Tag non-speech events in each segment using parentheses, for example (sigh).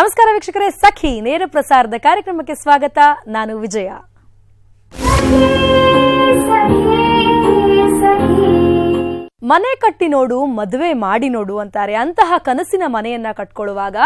ನಮಸ್ಕಾರ ವೀಕ್ಷಕರೇ, ಸಖಿ ನೇರ ಪ್ರಸಾರದ ಕಾರ್ಯಕ್ರಮಕ್ಕೆ ಸ್ವಾಗತ. ನಾನು ವಿಜಯ. ಮನೆ ಕಟ್ಟಿ ನೋಡು, ಮದುವೆ ಮಾಡಿ ನೋಡು ಅಂತಾರೆ. ಅಂತಹ ಕನಸಿನ ಮನೆಯನ್ನ ಕಟ್ಕೊಳ್ಳುವಾಗ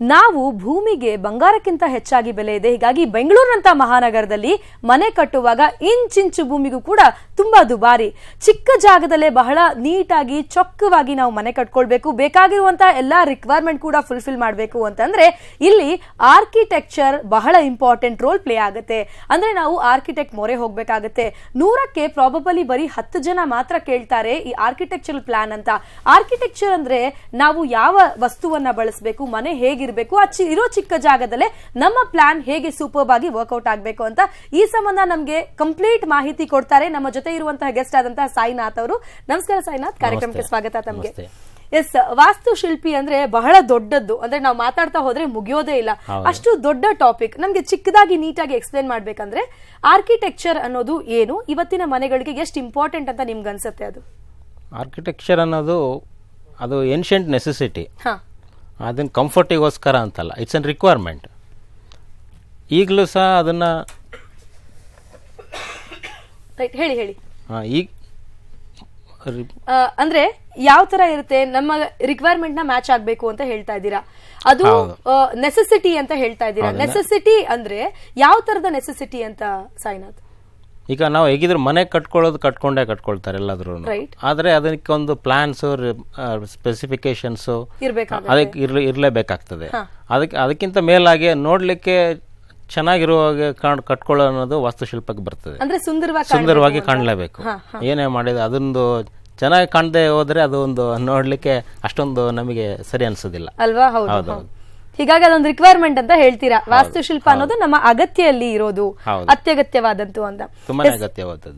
ನಾವು ಭೂಮಿಗೆ ಬಂಗಾರಕ್ಕಿಂತ ಹೆಚ್ಚಾಗಿ ಬೆಲೆ ಇದೆ. ಹೀಗಾಗಿ ಬೆಂಗಳೂರಿನಂತ ಮಹಾನಗರದಲ್ಲಿ ಮನೆ ಕಟ್ಟುವಾಗ ಇಂಚಿಂಚು ಭೂಮಿಗೂ ಕೂಡ ತುಂಬಾ ದುಬಾರಿ. ಚಿಕ್ಕ ಜಾಗದಲ್ಲೇ ಬಹಳ ನೀಟಾಗಿ, ಚೊಕ್ಕವಾಗಿ ನಾವು ಮನೆ ಕಟ್ಕೊಳ್ಬೇಕು. ಬೇಕಾಗಿರುವಂತಹ ಎಲ್ಲಾ ರಿಕ್ವೈರ್ಮೆಂಟ್ ಕೂಡ ಫುಲ್ಫಿಲ್ ಮಾಡಬೇಕು ಅಂತಂದ್ರೆ, ಇಲ್ಲಿ ಆರ್ಕಿಟೆಕ್ಚರ್ ಬಹಳ ಇಂಪಾರ್ಟೆಂಟ್ ರೋಲ್ ಪ್ಲೇ ಆಗುತ್ತೆ. ಅಂದ್ರೆ ನಾವು ಆರ್ಕಿಟೆಕ್ಟ್ ಮೊರೆ ಹೋಗ್ಬೇಕಾಗತ್ತೆ. ನೂರಕ್ಕೆ ಪ್ರಾಬಬಲಿ ಬರೀ ಹತ್ತು ಜನ ಮಾತ್ರ ಕೇಳ್ತಾರೆ ಈ ಆರ್ಕಿಟೆಕ್ಚರ್ ಪ್ಲಾನ್ ಅಂತ. ಆರ್ಕಿಟೆಕ್ಚರ್ ಅಂದ್ರೆ ನಾವು ಯಾವ ವಸ್ತುವನ್ನ ಬಳಸಬೇಕು, ಮನೆ ಹೇಗಿರಬೇಕು ಅಚ್ಚಿ ಇರೋ ಚಿಕ್ಕ ಜಾಗದಲ್ಲೇ ನಮ್ಮ ಪ್ಲಾನ್ ಹೇಗೆ ಸೂಪರ್ ಆಗಿ ವರ್ಕೌಟ್ ಆಗಬೇಕು ಅಂತ ಈ ಸಂಬಂಧ ನಮಗೆ ಕಂಪ್ಲೀಟ್ ಮಾಹಿತಿ ಕೊಡ್ತಾರೆ. ನಮ್ಮ ಜೊತೆ ಇರುವಂತಹ ಗೆಸ್ಟ್ ಆದಂತಹ ಸಾಯಿನಾಥ್ ಅವರು. ನಮಸ್ಕಾರ ಸಾಯಿನಾಥ್ ಕಾರ್ಯಕ್ರಮಕ್ಕೆ ಸ್ವಾಗತ ತಮಗೆ. ಎಸ್ ವಾಸ್ತುಶಿಲ್ಪಿ ಅಂದ್ರೆ ಬಹಳ ದೊಡ್ಡದ್ದು. ಅಂದ್ರೆ ನಾವು ಮಾತಾಡ್ತಾ ಹೋದ್ರೆ ಮುಗಿಯೋದೇ ಇಲ್ಲ. ಅಷ್ಟು ದೊಡ್ಡ ಟಾಪಿಕ್ ನಮ್ಗೆ ಚಿಕ್ಕದಾಗಿ ನೀಟಾಗಿ ಎಕ್ಸ್ಪ್ಲೇನ್ ಮಾಡ್ಬೇಕಂದ್ರೆ ಆರ್ಕಿಟೆಕ್ಚರ್ ಅನ್ನೋದು ಏನು? ಇವತ್ತಿನ ಮನೆಗಳಿಗೆ ಎಷ್ಟು ಇಂಪಾರ್ಟೆಂಟ್ ಅಂತ ನಿಮ್ಗೆ ಅನ್ಸುತ್ತೆ ಅದು? ಆರ್ಕಿಟೆಕ್ಚರ್ ಅನ್ನೋದು ಅದು ಏನ್ಷಿಯಂಟ್ ನೆಸೆಸಿಟಿ ಹಾ. ಅದನ್ನ ಕಂಫರ್ಟಿಗೋಸ್ಕರ ಅಂತಲ್ಲ. ಇಟ್ಸ್ ಅನ್ ರಿಕ್ವೈರ್ಮೆಂಟ್ ಈಗಲೂ ಸಹ ಅದನ್ನು ಹೇಳಿ ಹೇಳಿ. ಈಗ? ಆ, ಅಂದ್ರೆ ಯಾವ ತರ ಇರುತ್ತೆ? ನಮ್ಮ ರಿಕ್ವೈರ್ಮೆಂಟ್ನ ಮ್ಯಾಚ್ ಆಗ್ಬೇಕು ಅಂತ ಹೇಳ್ತಾ ಇದ್ದೀರಾ? ಅದು ನೆಸೆಸಿಟಿ ಅಂತ ಹೇಳ್ತಾ ಇದ್ದೀರಾ? ನೆಸೆಸಿಟಿ ಅಂದ್ರೆ ಯಾವ ತರದ ನೆಸೆಸಿಟಿ ಅಂತ ಸಾಯಿನಾಥ್? ಈಗ ನಾವು ಹೇಗಿದ್ರು ಮನೆ ಕಟ್ಕೊಳ್ಳೋದು ಕಟ್ಕೊಂಡೇ ಕಟ್ಕೊಳ್ತಾರೆ ಎಲ್ಲಾದ್ರೂ Right. ಅದಕ್ಕೆ ಅದಕ್ಕೊಂದು ಪ್ಲಾನ್ಸು ಸ್ಪೆಸಿಫಿಕೇಶನ್ಸ್ ಇರ್ಬೇಕಾಗ ಅದಕ್ಕೆ ಇರ್ಲಿ ಇರಲೇಬೇಕಾಗ್ತದೆ. ಅದಕ್ಕೆ ಅದಕ್ಕಿಂತ ಮೇಲಾಗಿ ನೋಡಲಿಕ್ಕೆ ಚೆನ್ನಾಗಿರುವಾಗ ಕಾಣ್- ಕಟ್ಕೊಳ್ಳೋ ಅನ್ನೋದು ವಾಸ್ತುಶಿಲ್ಪಕ್ಕೆ ಬರ್ತದೆ. ಅಂದ್ರೆ ಸುಂದರವಾಗಿ ಸುಂದರವಾಗಿ ಕಾಣಲೇಬೇಕು. ಏನೇ ಮಾಡಿದ ಅದೊಂದು ಚೆನ್ನಾಗಿ ಕಾಣದೆ ಹೋದ್ರೆ ಅದು ಒಂದು ನೋಡ್ಲಿಕ್ಕೆ ಅಷ್ಟೊಂದು ನಮಗೆ ಸರಿ ಅನ್ಸೋದಿಲ್ಲ. ಅಲ್ವಾ? ಹೌದು. ಹೀಗಾಗಿ ಅದೊಂದು ರಿಕ್ವೈರ್ಮೆಂಟ್ ಅಂತ ಹೇಳ್ತೀರಾ? ವಾಸ್ತುಶಿಲ್ಪ ಅನ್ನೋದು ನಮ್ಮ ಅಗತ್ಯಲ್ಲಿ ಇರೋದು. ಅತ್ಯಗತ್ಯವಾದಂತು ಅಂತ.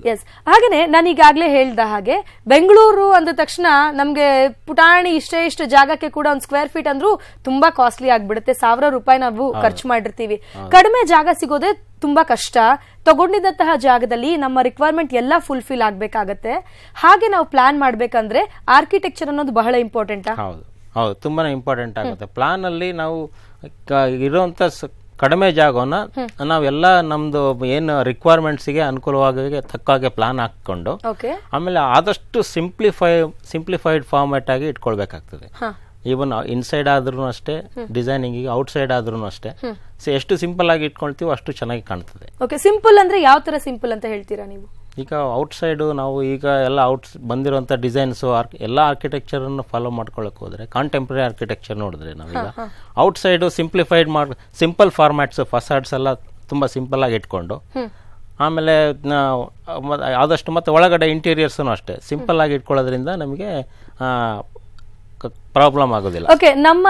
ಎಸ್ ಹಾಗೇನೆ ನಾನು ಈಗಾಗಲೇ ಹೇಳ್ದ ಹಾಗೆ ಬೆಂಗಳೂರು ಅಂದ ತಕ್ಷಣ ನಮ್ಗೆ ಪುಟಾಣಿ ಇಷ್ಟೇ ಇಷ್ಟು ಜಾಗಕ್ಕೆ ಕೂಡ ಒಂದು ಸ್ಕ್ವೇರ್ ಫೀಟ್ ಅಂದ್ರೂ ತುಂಬಾ ಕಾಸ್ಟ್ಲಿ ಆಗ್ಬಿಡುತ್ತೆ. ಸಾವಿರ ರೂಪಾಯಿ ನಾವು ಖರ್ಚು ಮಾಡಿರ್ತೀವಿ. ಕಡಿಮೆ ಜಾಗ ಸಿಗೋದೇ ತುಂಬಾ ಕಷ್ಟ. ತಗೊಂಡಿದ್ದಂತಹ ಜಾಗದಲ್ಲಿ ನಮ್ಮ ರಿಕ್ವೈರ್ಮೆಂಟ್ ಎಲ್ಲ ಫುಲ್ಫಿಲ್ ಆಗ್ಬೇಕಾಗತ್ತೆ. ಹಾಗೆ ನಾವು ಪ್ಲಾನ್ ಮಾಡ್ಬೇಕಂದ್ರೆ ಆರ್ಕಿಟೆಕ್ಚರ್ ಅನ್ನೋದು ಬಹಳ ಇಂಪಾರ್ಟೆಂಟ್ ಹೌದು. ಹೌದು ತುಂಬಾನೇ ಇಂಪಾರ್ಟೆಂಟ್ ಆಗುತ್ತೆ. ಪ್ಲಾನ್ ಅಲ್ಲಿ ನಾವು ಇರುವಂತ ಕಡಿಮೆ ಜಾಗವನ್ನ ನಾವೆಲ್ಲ ನಮ್ದು ಏನು ರಿಕ್ವೈರ್ಮೆಂಟ್ಸ್ಗೆ ಅನುಕೂಲವಾಗಿ ತಕ್ಕ ಹಾಗೆ ಪ್ಲಾನ್ ಹಾಕ್ಕೊಂಡು ಆಮೇಲೆ ಆದಷ್ಟು ಸಿಂಪ್ಲಿಫೈ ಸಿಂಪ್ಲಿಫೈಡ್ ಫಾರ್ಮ್ಯಾಟ್ ಆಗಿ ಇಟ್ಕೊಳ್ಬೇಕಾಗ್ತದೆ. ಈವನ್ ಇನ್ಸೈಡ್ ಆದ್ರೂ ಅಷ್ಟೇ ಡಿಸೈನಿಂಗ್ ಔಟ್ಸೈಡ್ ಆದ್ರೂ ಅಷ್ಟೇ. ಸೊ ಎಷ್ಟು ಸಿಂಪಲ್ ಆಗಿ ಇಟ್ಕೊಳ್ತೀವೋ ಅಷ್ಟು ಚೆನ್ನಾಗಿ ಕಾಣ್ತದೆ. ಓಕೆ ಸಿಂಪಲ್ ಅಂದ್ರೆ ಯಾವ ತರ ಸಿಂಪಲ್ ಅಂತ ಹೇಳ್ತೀರಾ ನೀವು? ಈಗ ಔಟ್ಸೈಡು ನಾವು ಈಗ ಎಲ್ಲ ಔಟ್ಸ್ ಬಂದಿರೋಂಥ ಡಿಸೈನ್ಸು ಆರ್ಕ್ ಎಲ್ಲ ಆರ್ಕಿಟೆಕ್ಚರನ್ನು ಫಾಲೋ ಮಾಡ್ಕೊಳಕ್ಕೆ ಹೋದರೆ ಕಾಂಟೆಂಪ್ರರಿ ಆರ್ಕಿಟೆಕ್ಚರ್ ನೋಡಿದ್ರೆ ನಾವೀಗ ಔಟ್ಸೈಡು ಸಿಂಪ್ಲಿಫೈಡ್ ಮಾಡಿ ಸಿಂಪಲ್ ಫಾರ್ಮ್ಯಾಟ್ಸ್ ಫಸಾಡ್ಸ್ ಎಲ್ಲ ತುಂಬ ಸಿಂಪಲ್ ಆಗಿ ಇಟ್ಕೊಂಡು ಆಮೇಲೆ ಆದಷ್ಟು ಮತ್ತೆ ಒಳಗಡೆ ಇಂಟೀರಿಯರ್ಸೂ ಅಷ್ಟೇ. ಸಿಂಪಲ್ ಆಗಿ ಇಟ್ಕೊಳ್ಳೋದ್ರಿಂದ ನಮಗೆ ಪ್ರಾಬ್ಲಮ್ ಆಗೋದಿಲ್ಲ. ಓಕೆ ನಮ್ಮ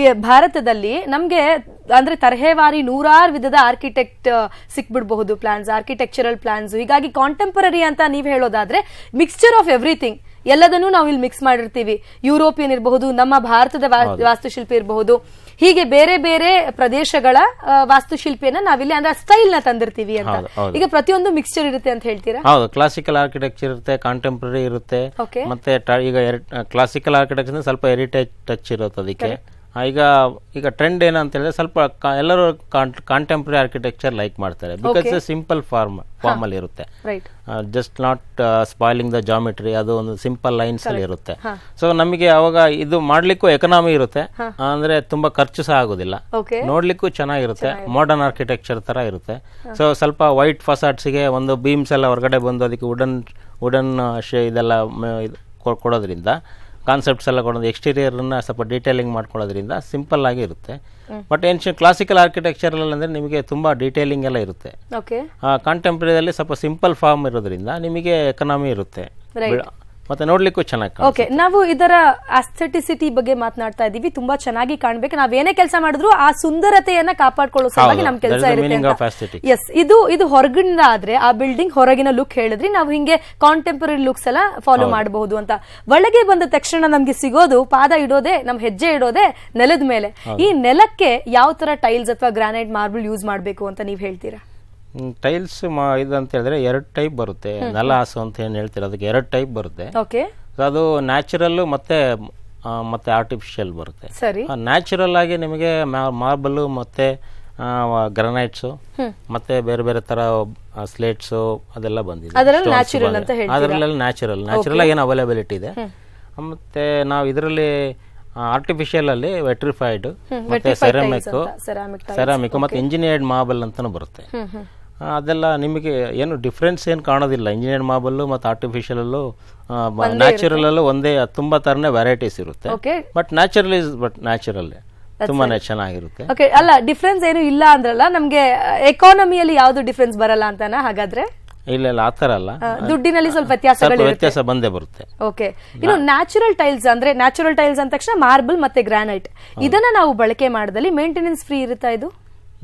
ಈ ಭಾರತದಲ್ಲಿ ನಮ್ಗೆ ಅಂದ್ರೆ ತರಹೇವಾರಿ ನೂರಾರು ವಿಧದ ಆರ್ಕಿಟೆಕ್ಟ್ ಸಿಕ್ಬಿಡಬಹುದು ಪ್ಲಾನ್ಸ್ ಆರ್ಕಿಟೆಕ್ಚರಲ್ ಪ್ಲಾನ್ಸ್ ಹೀಗಾಗಿ ಕಾಂಟೆಂಪರರಿ ಅಂತ ನೀವು ಹೇಳೋದಾದ್ರೆ ಮಿಕ್ಸ್ಚರ್ ಆಫ್ ಎವ್ರಿಥಿಂಗ್ ಎಲ್ಲದನ್ನೂ ನಾವು ಇಲ್ಲಿ ಮಿಕ್ಸ್ ಮಾಡಿರ್ತೀವಿ. ಯುರೋಪಿಯನ್ ಇರಬಹುದು ನಮ್ಮ ಭಾರತದ ವಾಸ್ತುಶಿಲ್ಪಿ ಇರಬಹುದು. ಹೀಗೆ ಬೇರೆ ಬೇರೆ ಪ್ರದೇಶಗಳ ವಾಸ್ತುಶಿಲ್ಪಿಯನ್ನ ನಾವಿಲ್ಲಿ ಅಂದ್ರೆ ಸ್ಟೈಲ್ನ ತಂದಿರ್ತೀವಿ ಅಂತ. ಈಗ ಪ್ರತಿಯೊಂದು ಮಿಕ್ಸ್ಚರ್ ಇರುತ್ತೆ ಅಂತ ಹೇಳ್ತೀರಾ? ಹೌದು ಕ್ಲಾಸಿಕಲ್ ಆರ್ಕಿಟೆಕ್ಚರ್ ಇರುತ್ತೆ ಕಾಂಟೆಂಪ್ರರಿ ಇರುತ್ತೆ. ಮತ್ತೆ ಈಗ ಕ್ಲಾಸಿಕಲ್ ಆರ್ಕಿಟೆಕ್ಚರ್ ಸ್ವಲ್ಪ ಹೆರಿಟೇಜ್ ಟಚ್ ಇರುತ್ತೆ ಅದಕ್ಕೆ. ಈಗ ಈಗ ಟ್ರೆಂಡ್ ಏನಂತ ಹೇಳಿದ್ರೆ ಸ್ವಲ್ಪ ಎಲ್ಲರೂ ಕಾಂಟೆಂಪ್ರರಿ ಆರ್ಕಿಟೆಕ್ಚರ್ ಲೈಕ್ ಮಾಡ್ತಾರೆ. ಬಿಕಾಸ್ ಸಿಂಪಲ್ ಫಾರ್ಮ್ ಫಾರ್ಮ್ ಅಲ್ಲಿ ಇರುತ್ತೆ. Just not spoiling the geometry ಅದು ಒಂದು ಸಿಂಪಲ್ ಲೈನ್ಸ್ ಅಲ್ಲಿ ಇರುತ್ತೆ. ಸೊ ನಮಗೆ ಅವಾಗ ಇದು ಮಾಡ್ಲಿಕ್ಕೂ ಎಕನಾಮಿ ಇರುತ್ತೆ. ಅಂದ್ರೆ ತುಂಬಾ ಖರ್ಚು ಸಹ ಆಗೋದಿಲ್ಲ. ನೋಡ್ಲಿಕ್ಕೂ ಚೆನ್ನಾಗಿರುತ್ತೆ. ಮಾಡರ್ನ್ ಆರ್ಕಿಟೆಕ್ಚರ್ ತರ ಇರುತ್ತೆ. ಸೊ ಸ್ವಲ್ಪ ವೈಟ್ ಫಸಾಟ್ಸ್ಗೆ ಒಂದು ಬೀಮ್ಸ್ ಎಲ್ಲ ಹೊರಗಡೆ ಬಂದು ಅದಕ್ಕೆ ವುಡನ್ ವುಡನ್ ಶೇ ಇದೆಲ್ಲ ಕೊಡೋದ್ರಿಂದ ಕಾನ್ಸೆಪ್ಟ್ಸ್ ಎಲ್ಲ ಕೊಡೋದು ಎಕ್ಸ್ಟೀರಿಯರ್ನ ಸ್ವಲ್ಪ ಡೀಟೇಲಿಂಗ್ ಮಾಡ್ಕೊಳ್ಳೋದ್ರಿಂದ ಸಿಂಪಲ್ ಆಗಿ ಇರುತ್ತೆ. ಬಟ್ ಏನ್ಷಿಯನ್ ಕ್ಲಾಸಿಕಲ್ ಆರ್ಕಿಟೆಕ್ಚರಲ್ಲಿ ಅಂದರೆ ನಿಮಗೆ ತುಂಬ ಡೀಟೇಲಿಂಗ್ ಎಲ್ಲ ಇರುತ್ತೆ. ಕಾಂಟೆಂಪ್ರರಿಯಲ್ಲಿ ಸ್ವಲ್ಪ ಸಿಂಪಲ್ ಫಾರ್ಮ್ ಇರೋದ್ರಿಂದ ನಿಮಗೆ ಎಕನಾಮಿ ಇರುತ್ತೆ. ಮತ್ತೆ ನೋಡ್ಲಿಕ್ಕೂ ಚೆನ್ನಾಗಿ ಓಕೆ ನಾವು ಇದರ ಅಸ್ಥೆಟಿಸಿಟಿ ಬಗ್ಗೆ ಮಾತನಾಡ್ತಾ ಇದೀವಿ. ತುಂಬಾ ಚೆನ್ನಾಗಿ ಕಾಣ್ಬೇಕು. ನಾವೇನೇ ಕೆಲಸ ಮಾಡಿದ್ರು ಆ ಸುಂದರತೆಯನ್ನ ಕಾಪಾಡ್ಕೊಳ್ಳೋ ಸಲುವಾಗಿ. ನಮ್ ಕೆಲಸ ಇರುತ್ತೆ ಎಸ್ ಇದು ಇದು ಹೊರಗಿಂದ ಆದ್ರೆ ಆ ಬಿಲ್ಡಿಂಗ್ ಹೊರಗಿನ ಲುಕ್ ಹೇಳಿದ್ರಿ. ನಾವು ಹಿಂಗೆ ಕಾಂಟೆಂಪರರಿ ಲುಕ್ಸ್ ಎಲ್ಲ ಫಾಲೋ ಮಾಡಬಹುದು ಅಂತ. ಒಳಗೆ ಬಂದ ತಕ್ಷಣ ನಮ್ಗೆ ಸಿಗೋದು ಪಾದ ಇಡೋದೇ ನಮ್ ಹೆಜ್ಜೆ ಇಡೋದೇ ನೆಲದ ಮೇಲೆ. ಈ ನೆಲಕ್ಕೆ ಯಾವ ತರ ಟೈಲ್ಸ್ ಅಥವಾ ಗ್ರಾನೈಟ್ ಮಾರ್ಬಲ್ ಯೂಸ್ ಮಾಡಬೇಕು ಅಂತ ನೀವ್ ಹೇಳ್ತೀರಾ? ಟೈಲ್ಸ್ ಮಾ ಇದು ಅಂತ ಹೇಳಿದ್ರೆ ಎರಡು ಟೈಪ್ ಬರುತ್ತೆ. ನೆಲ ಹಾಸು ಅಂತ ಏನು ಹೇಳ್ತೀರ ಅದಕ್ಕೆ ಎರಡು ಟೈಪ್ ಬರುತ್ತೆ. ಓಕೆ ಅದು ನ್ಯಾಚುರಲ್ ಮತ್ತೆ ಮತ್ತೆ ಆರ್ಟಿಫಿಷಿಯಲ್ ಬರುತ್ತೆ. ಸರಿ. ನ್ಯಾಚುರಲ್ ಆಗಿ ನಿಮಗೆ ಮಾರ್ಬಲ್ ಮತ್ತೆ ಗ್ರನೈಟ್ಸು ಮತ್ತೆ ಬೇರೆ ಬೇರೆ ತರ ಸ್ಲೇಟ್ಸು ಅದೆಲ್ಲ ಬಂದಿದೆ? ಅದರಲ್ಲೆಲ್ಲ ನ್ಯಾಚುರಲ್ ನ್ಯಾಚುರಲ್ ಆಗಿ ಏನು ಅವೈಲೇಬಿಲಿಟಿ ಇದೆ. ಮತ್ತೆ ನಾವು ಇದರಲ್ಲಿ ಆರ್ಟಿಫಿಷಿಯಲ್ ಅಲ್ಲಿ ವೆಟ್ರಿಫೈಡ್ ಮತ್ತೆ ಸೆರಾಮಿಕ್ ಸೆರಾಮಿಕ್ ಮತ್ತೆ ಇಂಜಿನಿಯರ್ಡ್ ಮಾರ್ಬಲ್ ಅಂತಾನು ಬರುತ್ತೆ. ಅದೆಲ್ಲ ನಿಮಗೆ ಏನು ಡಿಫ್ರೆನ್ಸ್ ಏನು ಕಾಣೋದಿಲ್ಲ. ಇಂಜಿನಿಯರ್ ಮಾರ್ಬಲ್ ಮತ್ತು ಆರ್ಟಿಫಿಷಿಯಲಲ್ಲೂ ನ್ಯಾಚುರಲಲ್ಲೂ ನ್ಯಾಚುರಲ್ ಅಲ್ಲೂ ಒಂದೇ ತುಂಬಾ ತರನೇ ವೆರೈಟೀಸ್ ಇರುತ್ತೆ. But natural is but natural ತುಂಬಾನೇ ಚೆನ್ನಾಗಿರುತ್ತೆ. ಓಕೆ ಅಲ್ಲ ಡಿಫ್ರೆನ್ಸ್ ಏನು ಇಲ್ಲ ಅಂದ್ರಲ್ಲ ನಮಗೆ ಎಕಾನಮಿಯಲ್ಲಿ ಯಾವುದು ಡಿಫ್ರೆನ್ಸ್ ಬರಲ್ಲ ಅಂತಾನ ಹಾಗಾದ್ರೆ? ಇಲ್ಲ ಇಲ್ಲ ಆತರ ಅಲ್ಲ. ದುಡ್ಡಿನಲ್ಲಿ ಸ್ವಲ್ಪ ಸ್ವಲ್ಪ ವ್ಯತ್ಯಾಸಗಳು ವ್ಯತ್ಯಾಸ ಬಂದೇ ಬರುತ್ತೆ. ಓಕೆ ಇನ್ನು ನ್ಯಾಚುರಲ್ ಟೈಲ್ಸ್ ಅಂದ್ರೆ ನ್ಯಾಚುರಲ್ ಟೈಲ್ಸ್ ಅಂದ ತಕ್ಷಣ ಮಾರ್ಬಲ್ ಮತ್ತೆ ಗ್ರಾನೈಟ್ ಇದನ್ನ ನಾವು ಬಳಕೆ ಮಾಡದಲ್ಲಿ ಮೇಂಟೆನೆನ್ಸ್ ಫ್ರೀ ಇರುತ್ತಾ ಇದು?